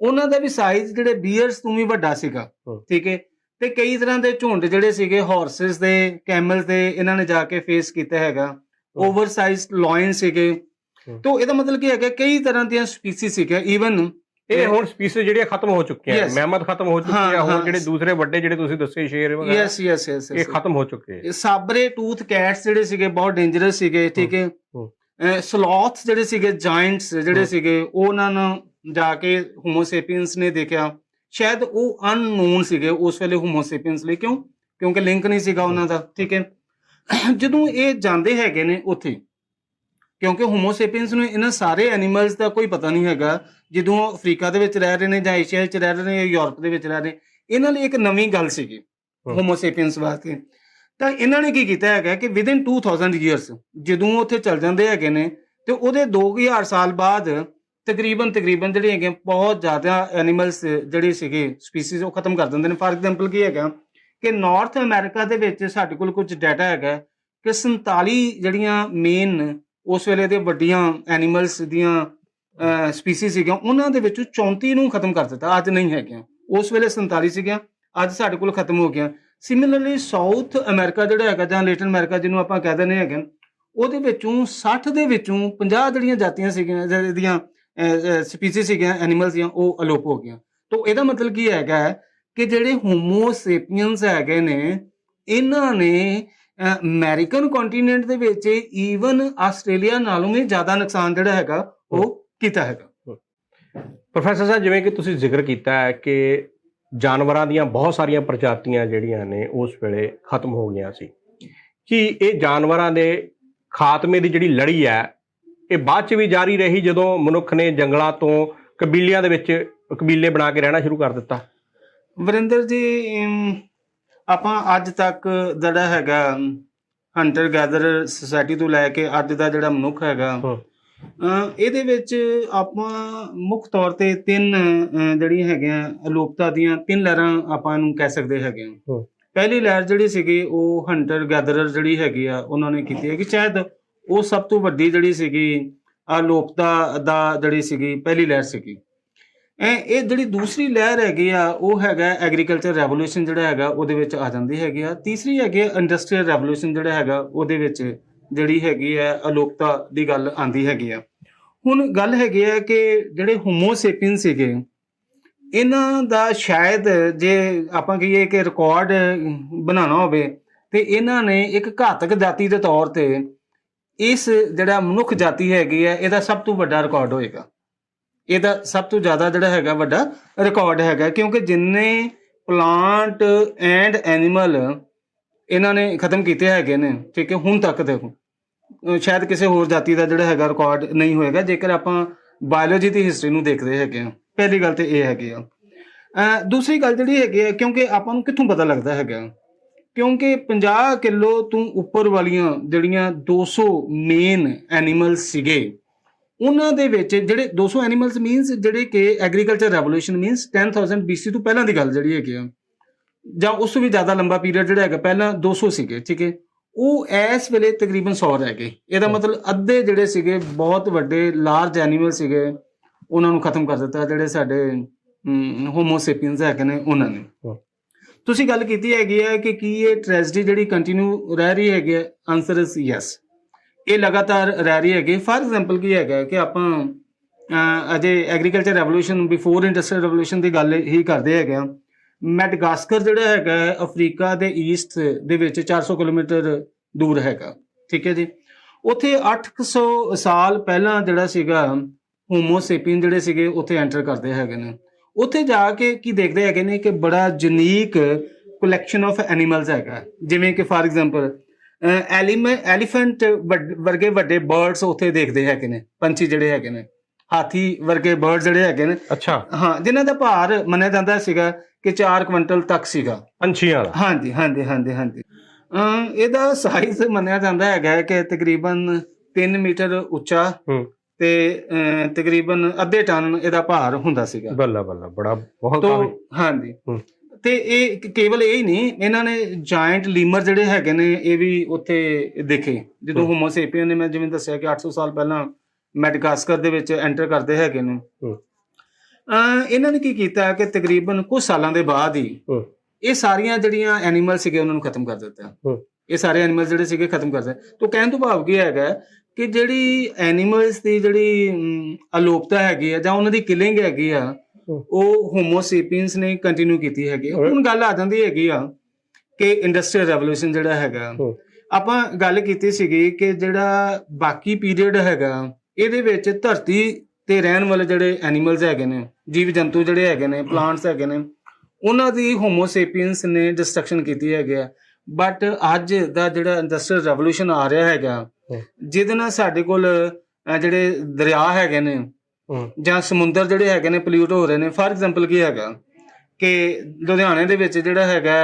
ਉਹਨਾਂ ਦਾ ਵੀ ਸਾਈਜ਼ ਜਿਹੜੇ ਬੀਅਰਸ ਤੋਂ ਵੀ ਵੱਡਾ ਸੀਗਾ। ਠੀਕ ਹੈ ਤੇ ਕਈ ਤਰ੍ਹਾਂ ਦੇ ਝੁੰਡ ਜਿਹੜੇ ਸੀਗੇ ਹਾਰਸਸ ਦੇ ਕੈਮਲ ਦੇ ਇਹਨਾਂ ਨੇ ਜਾ ਕੇ ਫੇਸ ਕੀਤਾ ਹੈਗਾ ਓਵਰਸਾਈਜ਼ਡ ਲੋਇਨ ਸੀਗੇ। ਤੋਂ ਇਹਦਾ ਮਤਲਬ ਕੀ ਹੈਗਾ ਕਈ ਤਰ੍ਹਾਂ ਦੀਆਂ ਸਪੀਸੀਜ਼ ਸੀਗੇ ਈਵਨ ਇਹ ਹੁਣ ਸਪੀਸੀਜ਼ ਜਿਹੜੀਆਂ ਖਤਮ ਹੋ ਚੁੱਕੀਆਂ Yes. ਮਹਿਮਤ ਖਤਮ ਹੋ ਚੁੱਕੀ ਹਾਂ, ਹੈ ਹੁਣ ਹਾਂ। ਜਿਹੜੇ ਦੂਸਰੇ ਵੱਡੇ ਜਿਹੜੇ ਤੁਸੀਂ ਦੱਸੇ ਸ਼ੇਰ ਵਗੈਰਾ ਯੈਸ ਯੈਸ ਯੈਸ ਇਹ ਖਤਮ ਹੋ ਚੁੱਕੇ ਹੈ ਸਾਬਰੇ ਟੂਥ ਕੈਟਸ ਜਿਹੜੇ ਸੀਗੇ ਬਹੁਤ ਡੇਂਜਰਸ ਸੀਗੇ ਠੀਕ ਹੈ। ਸਲੋਥਸ ਜਿਹੜੇ ਸੀਗੇ ਜਾਇੰਟਸ ਜਿਹੜੇ। ਸੀਗੇ ਉਹਨਾਂ ਨੂੰ ਜਾ ਕੇ ਹੋਮੋਸੇਪੀਅਨਸ ਨੇ ਦੇਖਿਆ। ਸ਼ਾਇਦ ਉਹ ਅਨਨੋਨ ਸੀਗੇ ਉਸ ਵੇਲੇ ਹੋਮੋਸੇਪੀਅਨਸ ਲਈ। ਕਿਉਂ? ਕਿਉਂਕਿ ਲਿੰਕ ਨਹੀਂ ਸੀਗਾ ਉਹਨਾਂ ਦਾ ਠੀਕ ਹੈ? ਜਦੋਂ ਇਹ ਜਾਂਦੇ ਹੈਗੇ ਨੇ ਉੱਥੇ ਕਿਉਂਕਿ ਹੋਮੋਸੇਪੀਅਨਸ ਨੂੰ ਇਹਨਾਂ ਸਾਰੇ ਐਨੀਮਲਸ ਦਾ ਕੋਈ ਪਤਾ ਨਹੀਂ ਹੈਗਾ ਜਦੋਂ ਅਫਰੀਕਾ ਦੇ ਵਿੱਚ ਰਹਿ ਰਹੇ ਨੇ ਜਾਂ ਏਸ਼ੀਆ ਵਿੱਚ ਰਹਿ ਰਹੇ ਨੇ ਜਾਂ ਯੂਰਪ ਦੇ ਵਿੱਚ ਰਹਿ ਰਹੇ ਇਹਨਾਂ ਲਈ ਇੱਕ ਨਵੀਂ ਗੱਲ ਸੀਗੀ ਹਮ। ਹੋਮੋਸੇਪੀਅਨਸ ਵਾਸਤੇ ਤਾਂ ਇਹਨਾਂ ਨੇ ਕੀ ਕੀਤਾ ਹੈਗਾ ਕਿ ਵਿਦਿਨ 2000 ਇਅਰਸ ਜਦੋਂ ਉਹ ਉੱਥੇ ਚੱਲ ਜਾਂਦੇ ਹੈਗੇ ਨੇ ਤੇ ਉਹਦੇ 2000 ਸਾਲ ਬਾਅਦ ਤਕਰੀਬਨ ਤਕਰੀਬਨ ਜਿਹੜੇ ਹੈਗੇ ਬਹੁਤ ਜ਼ਿਆਦਾ ਐਨੀਮਲਸ ਜਿਹੜੇ ਸੀਗੇ ਸਪੀਸੀਜ਼ ਉਹ ਖਤਮ ਕਰ ਦਿੰਦੇ ਨੇ ਫਾਰ ਐਗਜ਼ਾਮਪਲ ਕੀ ਹੈਗਾ ਕਿ ਨਾਰਥ ਅਮਰੀਕਾ ਦੇ ਵਿੱਚ ਸਾਡੇ ਕੋਲ ਕੁਝ ਡਾਟਾ ਹੈਗਾ ਕਿ 47 ਜਿਹੜੀਆਂ ਮੇਨ ਉਸ ਵੇਲੇ ਦੇ ਵੱਡੀਆਂ ਐਨੀਮਲਸ ਦੀਆਂ ਸਪੀਸੀਜ਼ ਸੀਗੀਆਂ, ਉਹਨਾਂ ਦੇ ਵਿੱਚੋਂ 34 ਨੂੰ ਖਤਮ ਕਰ ਦਿੱਤਾ, ਅੱਜ ਨਹੀਂ ਹੈਗੀਆਂ। ਉਸ ਵੇਲੇ 47 ਸੀਗੀਆਂ, ਅੱਜ ਸਾਡੇ ਕੋਲ ਖਤਮ ਹੋ ਗਿਆ ਸਿਮਿਲਰਲੀ ਸਾਊਥ ਅਮਰੀਕਾ ਜਿਹੜਾ ਹੈਗਾ, ਜਾਂ ਲੇਟਨ ਅਮਰੀਕਾ ਜਿਹਨੂੰ ਆਪਾਂ ਕਹਿ ਦਿੰਦੇ ਹੈਗੇ, ਉਹਦੇ ਵਿੱਚੋਂ 60 ਦੇ ਵਿੱਚੋਂ 50 ਜਿਹੜੀਆਂ ਜਾਤੀਆਂ ਸੀਗੀਆਂ ਜਿਹੜੀਆਂ ਸਪੀਸੀਜ਼ ਸੀਗੀਆਂ ਐਨੀਮਲਸ ਦੀਆਂ, ਉਹ ਅਲੋਪ ਹੋ ਗਈਆਂ। ਤੋਂ ਇਹਦਾ ਮਤਲਬ ਕੀ ਹੈਗਾ ਕਿ ਜਿਹੜੇ ਹੋਮੋਸੇਪੀਅਨਸ ਹੈਗੇ ਨੇ, ਇਹਨਾਂ ਨੇ ਅਮਰੀਕਨ ਕੰਟੀਨੈਂਟ ਦੇ ਵਿੱਚ ਈਵਨ ਆਸਟ੍ਰੇਲੀਆ ਨਾਲੋਂ ਵੀ ਜ਼ਿਆਦਾ ਨੁਕਸਾਨ ਜਿਹੜਾ ਹੈਗਾ, ਉਹ ਕੀਤਾ ਹੈਗਾ। ਪ੍ਰੋਫੈਸਰ ਸਾਹਿਬ ਜਿਵੇਂ ਕਿ ਤੁਸੀਂ ਜ਼ਿਕਰ ਕੀਤਾ ਹੈ ਕਿ ਜਾਨਵਰਾਂ ਦੀਆਂ ਬਹੁਤ ਸਾਰੀਆਂ ਪ੍ਰਜਾਤੀਆਂ ਜਿਹੜੀਆਂ ਨੇ ਉਸ ਵੇਲੇ ਖਤਮ ਹੋ ਗਈਆਂ ਸੀ। ਕੀ ਇਹ ਜਾਨਵਰਾਂ ਦੇ ਖਾਤਮੇ ਦੀ ਜਿਹੜੀ ਲੜੀ ਹੈ ਇਹ ਬਾਅਦ ਚ ਵੀ ਜਾਰੀ ਰਹੀ ਜਦੋਂ ਮਨੁੱਖ ਨੇ ਜੰਗਲਾਂ ਤੋਂ ਕਬੀਲਿਆਂ ਦੇ ਵਿੱਚ ਕਬੀਲੇ ਬਣਾ ਕੇ ਰਹਿਣਾ ਸ਼ੁਰੂ ਕਰ ਦਿੱਤਾ? ਵਰਿੰਦਰ ਜੀ ਆਪਾਂ ਅੱਜ ਤੱਕ ਜਿਹੜਾ ਹੈਗਾ ਹੰਟਰ ਗੈਦਰ ਸੁਸਾਇਟੀ ਤੋਂ ਲੈ ਕੇ ਅੱਜ ਦਾ ਜਿਹੜਾ ਮਨੁੱਖ ਹੈਗਾ ਇਹਦੇ ਵਿੱਚ ਆਪਾਂ ਮੁੱਖ ਤੌਰ ਤੇ ਤਿੰਨ ਜਿਹੜੀਆਂ ਹੈਗੀਆਂ ਅਲੋਪਤਾ ਦੀਆਂ ਤਿੰਨ ਲਹਿਰਾਂ ਆਪਾਂ ਨੂੰ ਕਹਿ ਸਕਦੇ ਹੈਗੇ ਹਾਂ। ਪਹਿਲੀ ਲਹਿਰ ਜਿਹੜੀ ਸੀਗੀ ਉਹ ਹੰਟਰ ਗੈਦਰਰ ਜਿਹੜੀ ਹੈਗੀ ਆ ਉਹਨਾਂ ਨੇ ਕੀਤੀ ਹੈ ਕਿ ਸ਼ਾਇਦ ਉਹ ਸਭ ਤੋਂ ਵੱਡੀ ਜਿਹੜੀ ਸੀਗੀ ਅਲੋਪਤਾ ਦਾ ਜਿਹੜੀ ਸੀਗੀ ਪਹਿਲੀ ਲਹਿਰ ਸੀਗੀ। ਇਹ ਜਿਹੜੀ ਦੂਸਰੀ ਲਹਿਰ ਹੈਗੀ ਆ ਉਹ ਹੈਗਾ ਐਗਰੀਕਲਚਰ ਰੈਵੋਲੂਸ਼ਨ ਜਿਹੜਾ ਹੈਗਾ ਉਹਦੇ ਵਿੱਚ ਆ ਜਾਂਦੀ ਹੈਗੀ ਆ। ਤੀਸਰੀ ਹੈਗੀ ਇੰਡਸਟਰੀਅਲ ਰੈਵੋਲੂਸ਼ਨ ਜਿਹੜਾ ਹੈਗਾ ਉਹਦੇ ਵਿੱਚ ਜਿਹੜੀ ਹੈਗੀ ਹੈ ਅਲੋਕਤਾ ਦੀ ਗੱਲ ਆਂਦੀ ਹੈਗੀ ਆ। ਹੁਣ ਗੱਲ ਹੈਗੀ ਹੈ ਕਿ ਜਿਹੜੇ ਹੋਮੋਸੇਪੀਅਨ ਸੀਗੇ, ਇਹਨਾਂ ਦਾ ਸ਼ਾਇਦ ਜੇ ਆਪਾਂ ਕਹੀਏ ਕਿ ਰਿਕਾਰਡ ਬਣਾਉਣਾ ਹੋਵੇ, ਤੇ ਇਹਨਾਂ ਨੇ ਇੱਕ ਘਾਤਕ ਜਾਤੀ ਦੇ ਤੌਰ ਤੇ ਇਸ ਜਿਹੜਾ ਮਨੁੱਖ ਜਾਤੀ ਹੈਗੀ ਹੈ, ਇਹਦਾ ਸਭ ਤੋਂ ਵੱਡਾ ਰਿਕਾਰਡ ਹੋਏਗਾ। ਇਹਦਾ ਸਭ ਤੋਂ ਜ਼ਿਆਦਾ ਜਿਹੜਾ ਹੈਗਾ ਵੱਡਾ ਰਿਕਾਰਡ ਹੈਗਾ, ਕਿਉਂਕਿ ਜਿੰਨੇ ਪਲਾਂਟ ਐਂਡ ਐਨੀਮਲ ਇਹਨਾਂ ਨੇ ਖਤਮ ਕੀਤੇ ਹੈਗੇ ਨੇ, ਠੀਕ ਹੈ, ਹੁਣ ਤੱਕ ਦੇਖੋ। ਸ਼ਾਇਦ ਕਿਸੇ ਹੋਰ ਜਾਤੀ ਦਾ ਜਿਹੜਾ ਹੈਗਾ ਰਿਕਾਰਡ ਨਹੀਂ ਹੋਏਗਾ, ਜੇਕਰ ਆਪਾਂ ਬਾਇਓਲੋਜੀ ਦੀ ਹਿਸਟਰੀ ਨੂੰ ਦੇਖਦੇ ਹੈਗੇ ਆ ਪਹਿਲੀ ਗੱਲ ਤੇ ਇਹ ਹੈਗੀ ਆ। ਦੂਸਰੀ ਗੱਲ ਜਿਹੜੀ ਹੈਗੀ ਆ, ਕਿਉਂਕਿ ਆਪਾਂ ਨੂੰ ਕਿੱਥੋਂ ਪਤਾ ਲੱਗਦਾ ਹੈਗਾ? ਕਿਉਂਕਿ 50 ਕਿਲੋ ਤੋਂ ਉੱਪਰ ਵਾਲੀਆਂ ਜਿਹੜੀਆਂ 200 ਮੇਨ ਐਨੀਮਲ ਸੀਗੇ, ਉਹਨਾਂ ਦੇ ਵਿੱਚ ਜਿਹੜੇ 200 ਐਨੀਮਲਸ ਮੀਨਸ ਜਿਹੜੇ ਕਿ ਐਗਰੀਕਲਚਰ ਰੈਵੋਲੂਸ਼ਨ ਮੀਨਸ 10000 BC ਤੋਂ ਪਹਿਲਾਂ ਦੀ ਗੱਲ ਜਿਹੜੀ ਹੈਗੀ ਆ, ਜਾਂ ਉਸ ਤੋਂ ਵੀ ਜ਼ਿਆਦਾ ਲੰਬਾ ਪੀਰੀਅਡ ਜਿਹੜਾ ਹੈਗਾ, ਪਹਿਲਾਂ 200 ਸੀਗੇ, ਠੀਕ ਹੈ? ਉਹ ਇਸ ਵੇਲੇ ਤਕਰੀਬਨ 100 ਰਹਿ ਗਏ। ਇਹਦਾ ਮਤਲਬ ਅੱਧੇ ਜਿਹੜੇ ਸੀਗੇ ਬਹੁਤ ਵੱਡੇ ਲਾਰਜ ਐਨੀਮਲ ਸੀਗੇ ਉਹਨਾਂ ਨੂੰ ਖਤਮ ਕਰ ਦਿੱਤਾ ਜਿਹੜੇ ਸਾਡੇ ਹੋਮੋਸੇਪੀਅਨਸ ਹੈਗੇ ਨੇ ਉਹਨਾਂ ਨੇ। ਤੁਸੀਂ ਗੱਲ ਕੀਤੀ ਹੈਗੀ ਹੈ ਕਿ ਕੀ ਇਹ ਟ੍ਰੈਜਡੀ ਜਿਹੜੀ ਕੰਟੀਨਿਊ ਰਹਿ ਰਹੀ ਹੈਗੀ ਹੈ? ਆਨਸਰ ਇਜ਼ ਯੈਸ ਇਹ ਲਗਾਤਾਰ ਰਹਿ ਰਹੀ ਹੈਗੀ ਫਾਰ ਐਗਜ਼ਾਮਪਲ ਕੀ ਹੈਗਾ ਕਿ ਆਪਾਂ ਅਜੇ agriculture revolution before industrial revolution ਦੀ ਗੱਲ ਹੀ ਕਰਦੇ ਹੈਗੇ ਆ ਮੈਡਗਾਸਕਰ ਜਿਹੜਾ ਹੈਗਾ ਅਫਰੀਕਾ ਦੇ ਈਸਟ ਦੇ ਵਿੱਚ 400 ਕਿਲੋਮੀਟਰ ਦੂਰ ਹੈਗਾ। ਠੀਕ ਹੈ ਜੀ? ਉੱਥੇ 800 ਸਾਲ ਪਹਿਲਾਂ ਜਿਹੜਾ ਸੀਗਾ ਹੋਮੋ ਸੇਪੀਨ ਜਿਹੜੇ ਸੀਗੇ ਉੱਥੇ ਐਂਟਰ ਕਰਦੇ ਹੈਗੇ ਨੇ। ਉੱਥੇ ਜਾ ਕੇ ਕੀ ਦੇਖਦੇ ਹੈਗੇ ਨੇ ਕਿ ਬੜਾ ਯੂਨੀਕ ਕਲੈਕਸ਼ਨ ਆਫ ਐਨੀਮਲਸ ਹੈਗਾ। ਜਿਵੇਂ ਕਿ ਫਾਰ ਐਗਜ਼ਾਮਪਲ ਐਲੀਫੈਂਟ ਵਰਗੇ ਵੱਡੇ ਬਰਡਸ ਉੱਥੇ ਦੇਖਦੇ ਹੈਗੇ ਨੇ ਪੰਛੀ ਜਿਹੜੇ ਹੈਗੇ ਨੇ। ਹਾਥੀ ਵਰਗੇ ਬਰਡ ਜਿਹੜੇ ਹੈਗੇ ਨੇ। ਅੱਛਾ। ਹਾਂ ਜਿਨ੍ਹਾਂ ਦਾ ਭਾਰ ਮੰਨਿਆ ਜਾਂਦਾ ਸੀਗਾ ਕਿ 4 ਕੁਇੰਟਲ ਤੱਕ ਸੀਗਾ। ਪੰਛੀਆਂ ਦਾ ਹਾਂਜੀ ਹਾਂਜੀ ਹਾਂਜੀ ਹਾਂਜੀ। ਅਮ ਇਹਦਾ ਸਾਈਜ਼ ਮੰਨਿਆ ਜਾਂਦਾ ਹੈਗਾ ਕਿ ਤਕਰੀਬਨ 3 ਮੀਟਰ ਉੱਚਾ ਹੂੰ। ਤੇ ਅਮ, ਤਕਰੀਬਨ ਅੱਧੇ ਟਨ ਇਹਦਾ ਭਾਰ ਹੁੰਦਾ ਸੀਗਾ। ਬੱਲਾ ਬੱਲਾ ਬੜਾ ਬਹੁਤ ਤੋਂ ਕਾਫੀ। ਹਾਂਜੀ। ਹੂੰ। ਤੇ ਇਹ ਕ- ਕੇਵਲ ਇਹ ਹੀ ਨਹੀਂ ਇਹਨਾਂ ਨੇ ਜਾਇੰਟ ਲੀਮਰ ਜਿਹੜੇ ਹੈਗੇ ਨੇ ਇਹ ਵੀ ਉੱਥੇ ਦੇਖੇ। ਜਦੋਂ ਹੂੰ। ਹੋਮੋ ਸੇਪੀਅਨ ਨੇ ਮੈਂ ਜਿਵੇਂ ਦੱਸਿਆ ਕਿ 800 ਸਾਲ ਪਹਿਲਾਂ ਮੈਡਗਾਸਕਰ ਦੇ ਵਿੱਚ ਐਂਟਰ ਕਰਦੇ ਹੈਗੇ ਨੇ। ਹੂੰ। ਇਹਨਾਂ ਨੇ ਕੀ ਕੀਤਾ ਕਿ ਤਕਰੀਬਨ ਕੁਝ ਸਾਲਾਂ ਦੇ ਬਾਅਦ ਹੀ। ਇਹ ਸਾਰੀਆਂ ਜਿਹੜੀਆਂ ਐਨੀਮਲ ਸੀਗੇ ਉਹਨਾਂ ਨੂੰ ਖਤਮ ਕਰ ਦਿੱਤਾ। ਇਹ ਸਾਰੇ ਐਨੀਮਲ ਜਿਹੜੇ ਸੀਗੇ ਖਤਮ ਕਰ ਦਿੱਤੇ ਤੋਂ ਕਹਿਣ ਤੋਂ ਭਾਵ ਕੀ ਹੈਗਾ ਕਿ ਜਿਹੜੀ ਐਨੀਮਲਸ ਦੀ ਜਿਹੜੀ ਅਲੋਪਤਾ ਹੈਗੀ ਆ ਜਾਂ ਉਹਨਾਂ ਦੀ ਕਿਲਿੰਗ ਹੈਗੀ ਆ। ਉਹ ਹੋਮੋ ਸੇਪੀਅਨਸ ਨੇ ਕੰਟੀਨਿਊ ਕੀਤੀ ਹੈਗੀ। ਹੁਣ ਗੱਲ ਆ ਜਾਂਦੀ ਹੈਗੀ ਆ ਕਿ ਇੰਡਸਟਰੀਅਲ ਰੈਵੋਲੂਸ਼ਨ ਜਿਹੜਾ ਹੈਗਾ। ਆਪਾਂ ਗੱਲ ਕੀਤੀ ਸੀਗੀ ਕਿ ਜਿਹੜਾ ਬਾਕੀ ਪੀਰੀਅਡ ਹੈਗਾ ਇਹਦੇ ਵਿੱਚ ਧਰਤੀ ਤੇ ਰਹਿਣ ਵਾਲੇ ਜਿਹੜੇ ਐਨੀਮਲਸ ਹੈਗੇ ਨੇ ਜੀਵ ਜੰਤੂ ਜਿਹੜੇ ਹੈਗੇ ਨੇ ਪਲਾਂਟਸ ਹੈਗੇ ਨੇ ਉਹਨਾਂ ਦੀ ਹੋਮੋ ਸੇਪੀਅਨਸ ਨੇ ਡਿਸਟਰਕਸ਼ਨ ਕੀਤੀ ਹੈਗੀ ਆ। ਬਟ ਅੱਜ ਦਾ ਜਿਹੜਾ ਇੰਡਸਟਰੀਅਲ ਰੈਵੋਲੂਸ਼ਨ ਆ ਰਿਹਾ ਹੈਗਾ। ਜਿਹਦੇ ਨਾਲ ਸਾਡੇ ਕੋਲ ਜਿਹੜੇ ਦਰਿਆ ਹੈਗੇ ਨੇ ਜਾਂ ਸਮੁੰਦਰ ਜਿਹੜੇ ਹੈਗੇ ਨੇ ਪੋਲਿਊਟ ਹੋ ਰਹੇ ਨੇ। ਫਾਰ ਐਗਜ਼ਾਮਪਲ ਕੀ ਹੈਗਾ ਕਿ ਲੁਧਿਆਣੇ ਦੇ ਵਿੱਚ ਜਿਹੜਾ ਹੈਗਾ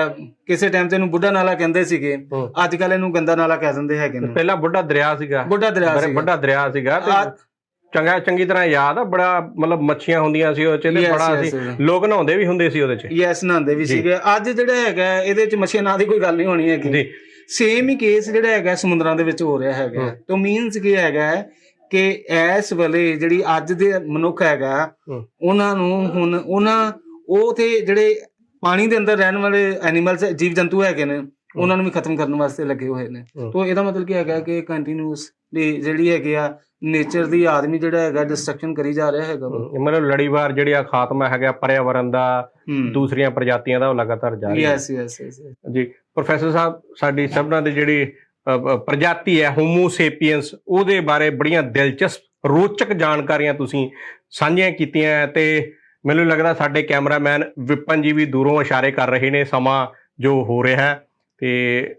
ਕਿਸੇ ਟਾਈਮ ਤੇ ਇਹਨੂੰ ਬੁੱਢਾ ਨਾਲਾ ਕਹਿੰਦੇ ਸੀਗੇ ਅੱਜ ਕੱਲ ਇਹਨੂੰ ਗੰਦਾ ਨਾਲਾ ਕਹਿ ਦਿੰਦੇ ਹੈਗੇ ਨੇ। ਪਹਿਲਾਂ ਬੁੱਢਾ ਦਰਿਆ ਸੀਗਾ। ਬੁੱਢਾ ਦਰਿਆ ਬੜਾ ਸੀ ਵੱਡਾ ਦਰਿਆ ਸੀਗਾ ਤੇ ਚੰਗਾ ਚੰਗੀ ਤਰ੍ਹਾਂ ਯਾਦ ਆ ਬੜਾ ਮਤਲਬ ਮੱਛੀਆਂ ਹੁੰਦੀਆਂ ਸੀ ਉਹ ਚ ਤੇ Yes, ਬੜਾ yes, ਸੀ yes. ਲੋਕ ਨਹਾਉਂਦੇ ਵੀ ਹੁੰਦੇ ਸੀ ਉਹਦੇ ਚ ਯੈਸ ਨਹਾਉਂਦੇ ਵੀ। ਸੀਗੇ ਅੱਜ ਜਿਹੜਾ ਹੈਗਾ ਇਹਦੇ ਚ ਮੱਛੀ ਨਾਂ ਦੀ ਕੋਈ ਗੱਲ ਨਹੀਂ ਹੋਣੀ ਹੈਗੀ ਜੀ ਸੇਮ ਹੀ ਕੇਸ ਜਿਹੜਾ ਹੈਗਾ ਸਮੁੰਦਰਾਂ ਦੇ ਵਿੱਚ ਹੋ ਰਿਹਾ ਹੈਗਾ ਹੂੰ। ਤੋਂ ਮੀਨਸ ਕੀ ਹੈਗਾ ਹੈ ਕਿ ਇਸ ਵੇਲੇ ਜਿਹੜੀ ਅੱਜ ਦੇ ਮਨੁੱਖ ਹੈਗਾ ਹੂੰ। ਉਹਨਾਂ ਨੂੰ ਹੁਣ ਉਹਨਾਂ ਉਹ ਤੇ ਜਿਹੜੇ ਪਾਣੀ ਦੇ ਅੰਦਰ ਰਹਿਣ ਵਾਲੇ ਐਨੀਮਲਸ ਜੀਵ ਜੰਤੂ ਹੈਗੇ ਨੇ ਉਹਨਾਂ ਨੂੰ ਵੀ ਖਤਮ ਕਰਨ ਵਾਸਤੇ ਲੱਗੇ ਹੋਏ ਨੇ। ਤੋਂ ਇਹਦਾ ਮਤਲਬ ਕੀ ਹੈਗਾ ਕਿ ਕੰਟੀਨਿਊਸ ਜਿਹੜੀ ਹੈਗੀ ਆ ਨੇਚਰ ਦੀ ਆਦਮੀ ਜਿਹੜਾ ਹੈਗਾ ਡਿਸਟਰਕਸ਼ਨ ਕਰੀ ਜਾ ਰਿਹਾ ਹੈਗਾ ਮਤਲਬ ਲੜੀਵਾਰ ਜਿਹੜੀ ਆ ਖਾਤਮਾ ਹੈਗਾ ਪਰਿਆਵਰਨ ਦਾ ਦੂਸਰੀਆਂ ਪ੍ਰਜਾਤੀਆਂ ਦਾ ਉਹ ਲਗਾਤਾਰ ਜਾਰੀ ਹੈ ਯੈਸ ਯੈਸ ਜੀ ਪ੍ਰੋਫੈਸਰ ਸਾਹਿਬ ਸਾਡੀ ਸਭਨਾਂ ਦੀ ਜਿਹੜੀ ਪ੍ਰਜਾਤੀ ਹੈ ਹੋਮੋ ਸੇਪੀਅੰਸ ਉਹਦੇ ਬਾਰੇ ਬੜੀਆਂ ਦਿਲਚਸਪ ਰੋਚਕ ਜਾਣਕਾਰੀਆਂ ਤੁਸੀਂ ਸਾਂਝੀਆਂ ਕੀਤੀਆਂ ਤੇ ਮੈਨੂੰ ਲੱਗਦਾ ਸਾਡੇ ਕੈਮਰਾਮੈਨ ਵਿਪਨ ਜੀ ਵੀ ਦੂਰੋਂ ਇਸ਼ਾਰੇ ਕਰ ਰਹੇ ਨੇ ਸਮਾਂ ਜੋ ਹੋ ਰਿਹਾ ਹੈ। ਤੇ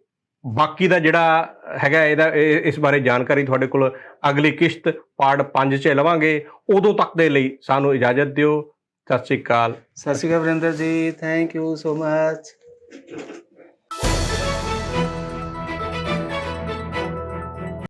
ਬਾਕੀ ਦਾ ਜਿਹੜਾ ਹੈਗਾ ਇਹਦਾ ਇਹ- ਇਸ ਬਾਰੇ ਜਾਣਕਾਰੀ ਤੁਹਾਡੇ ਕੋਲ ਅਗਲੀ ਕਿਸ਼ਤ ਪਾਰਟ 5 ਚ ਲਵਾਂਗੇ। ਉਦੋਂ ਤੱਕ ਦੇ ਲਈ ਸਾਨੂੰ ਇਜਾਜ਼ਤ ਦਿਓ। ਸਤਿ ਸ਼੍ਰੀ ਅਕਾਲ। ਸਤਿ ਸ਼੍ਰੀ ਅਕਾਲ ਵਰਿੰਦਰ ਜੀ ਥੈਂਕ ਯੂ ਸੋ ਮਚ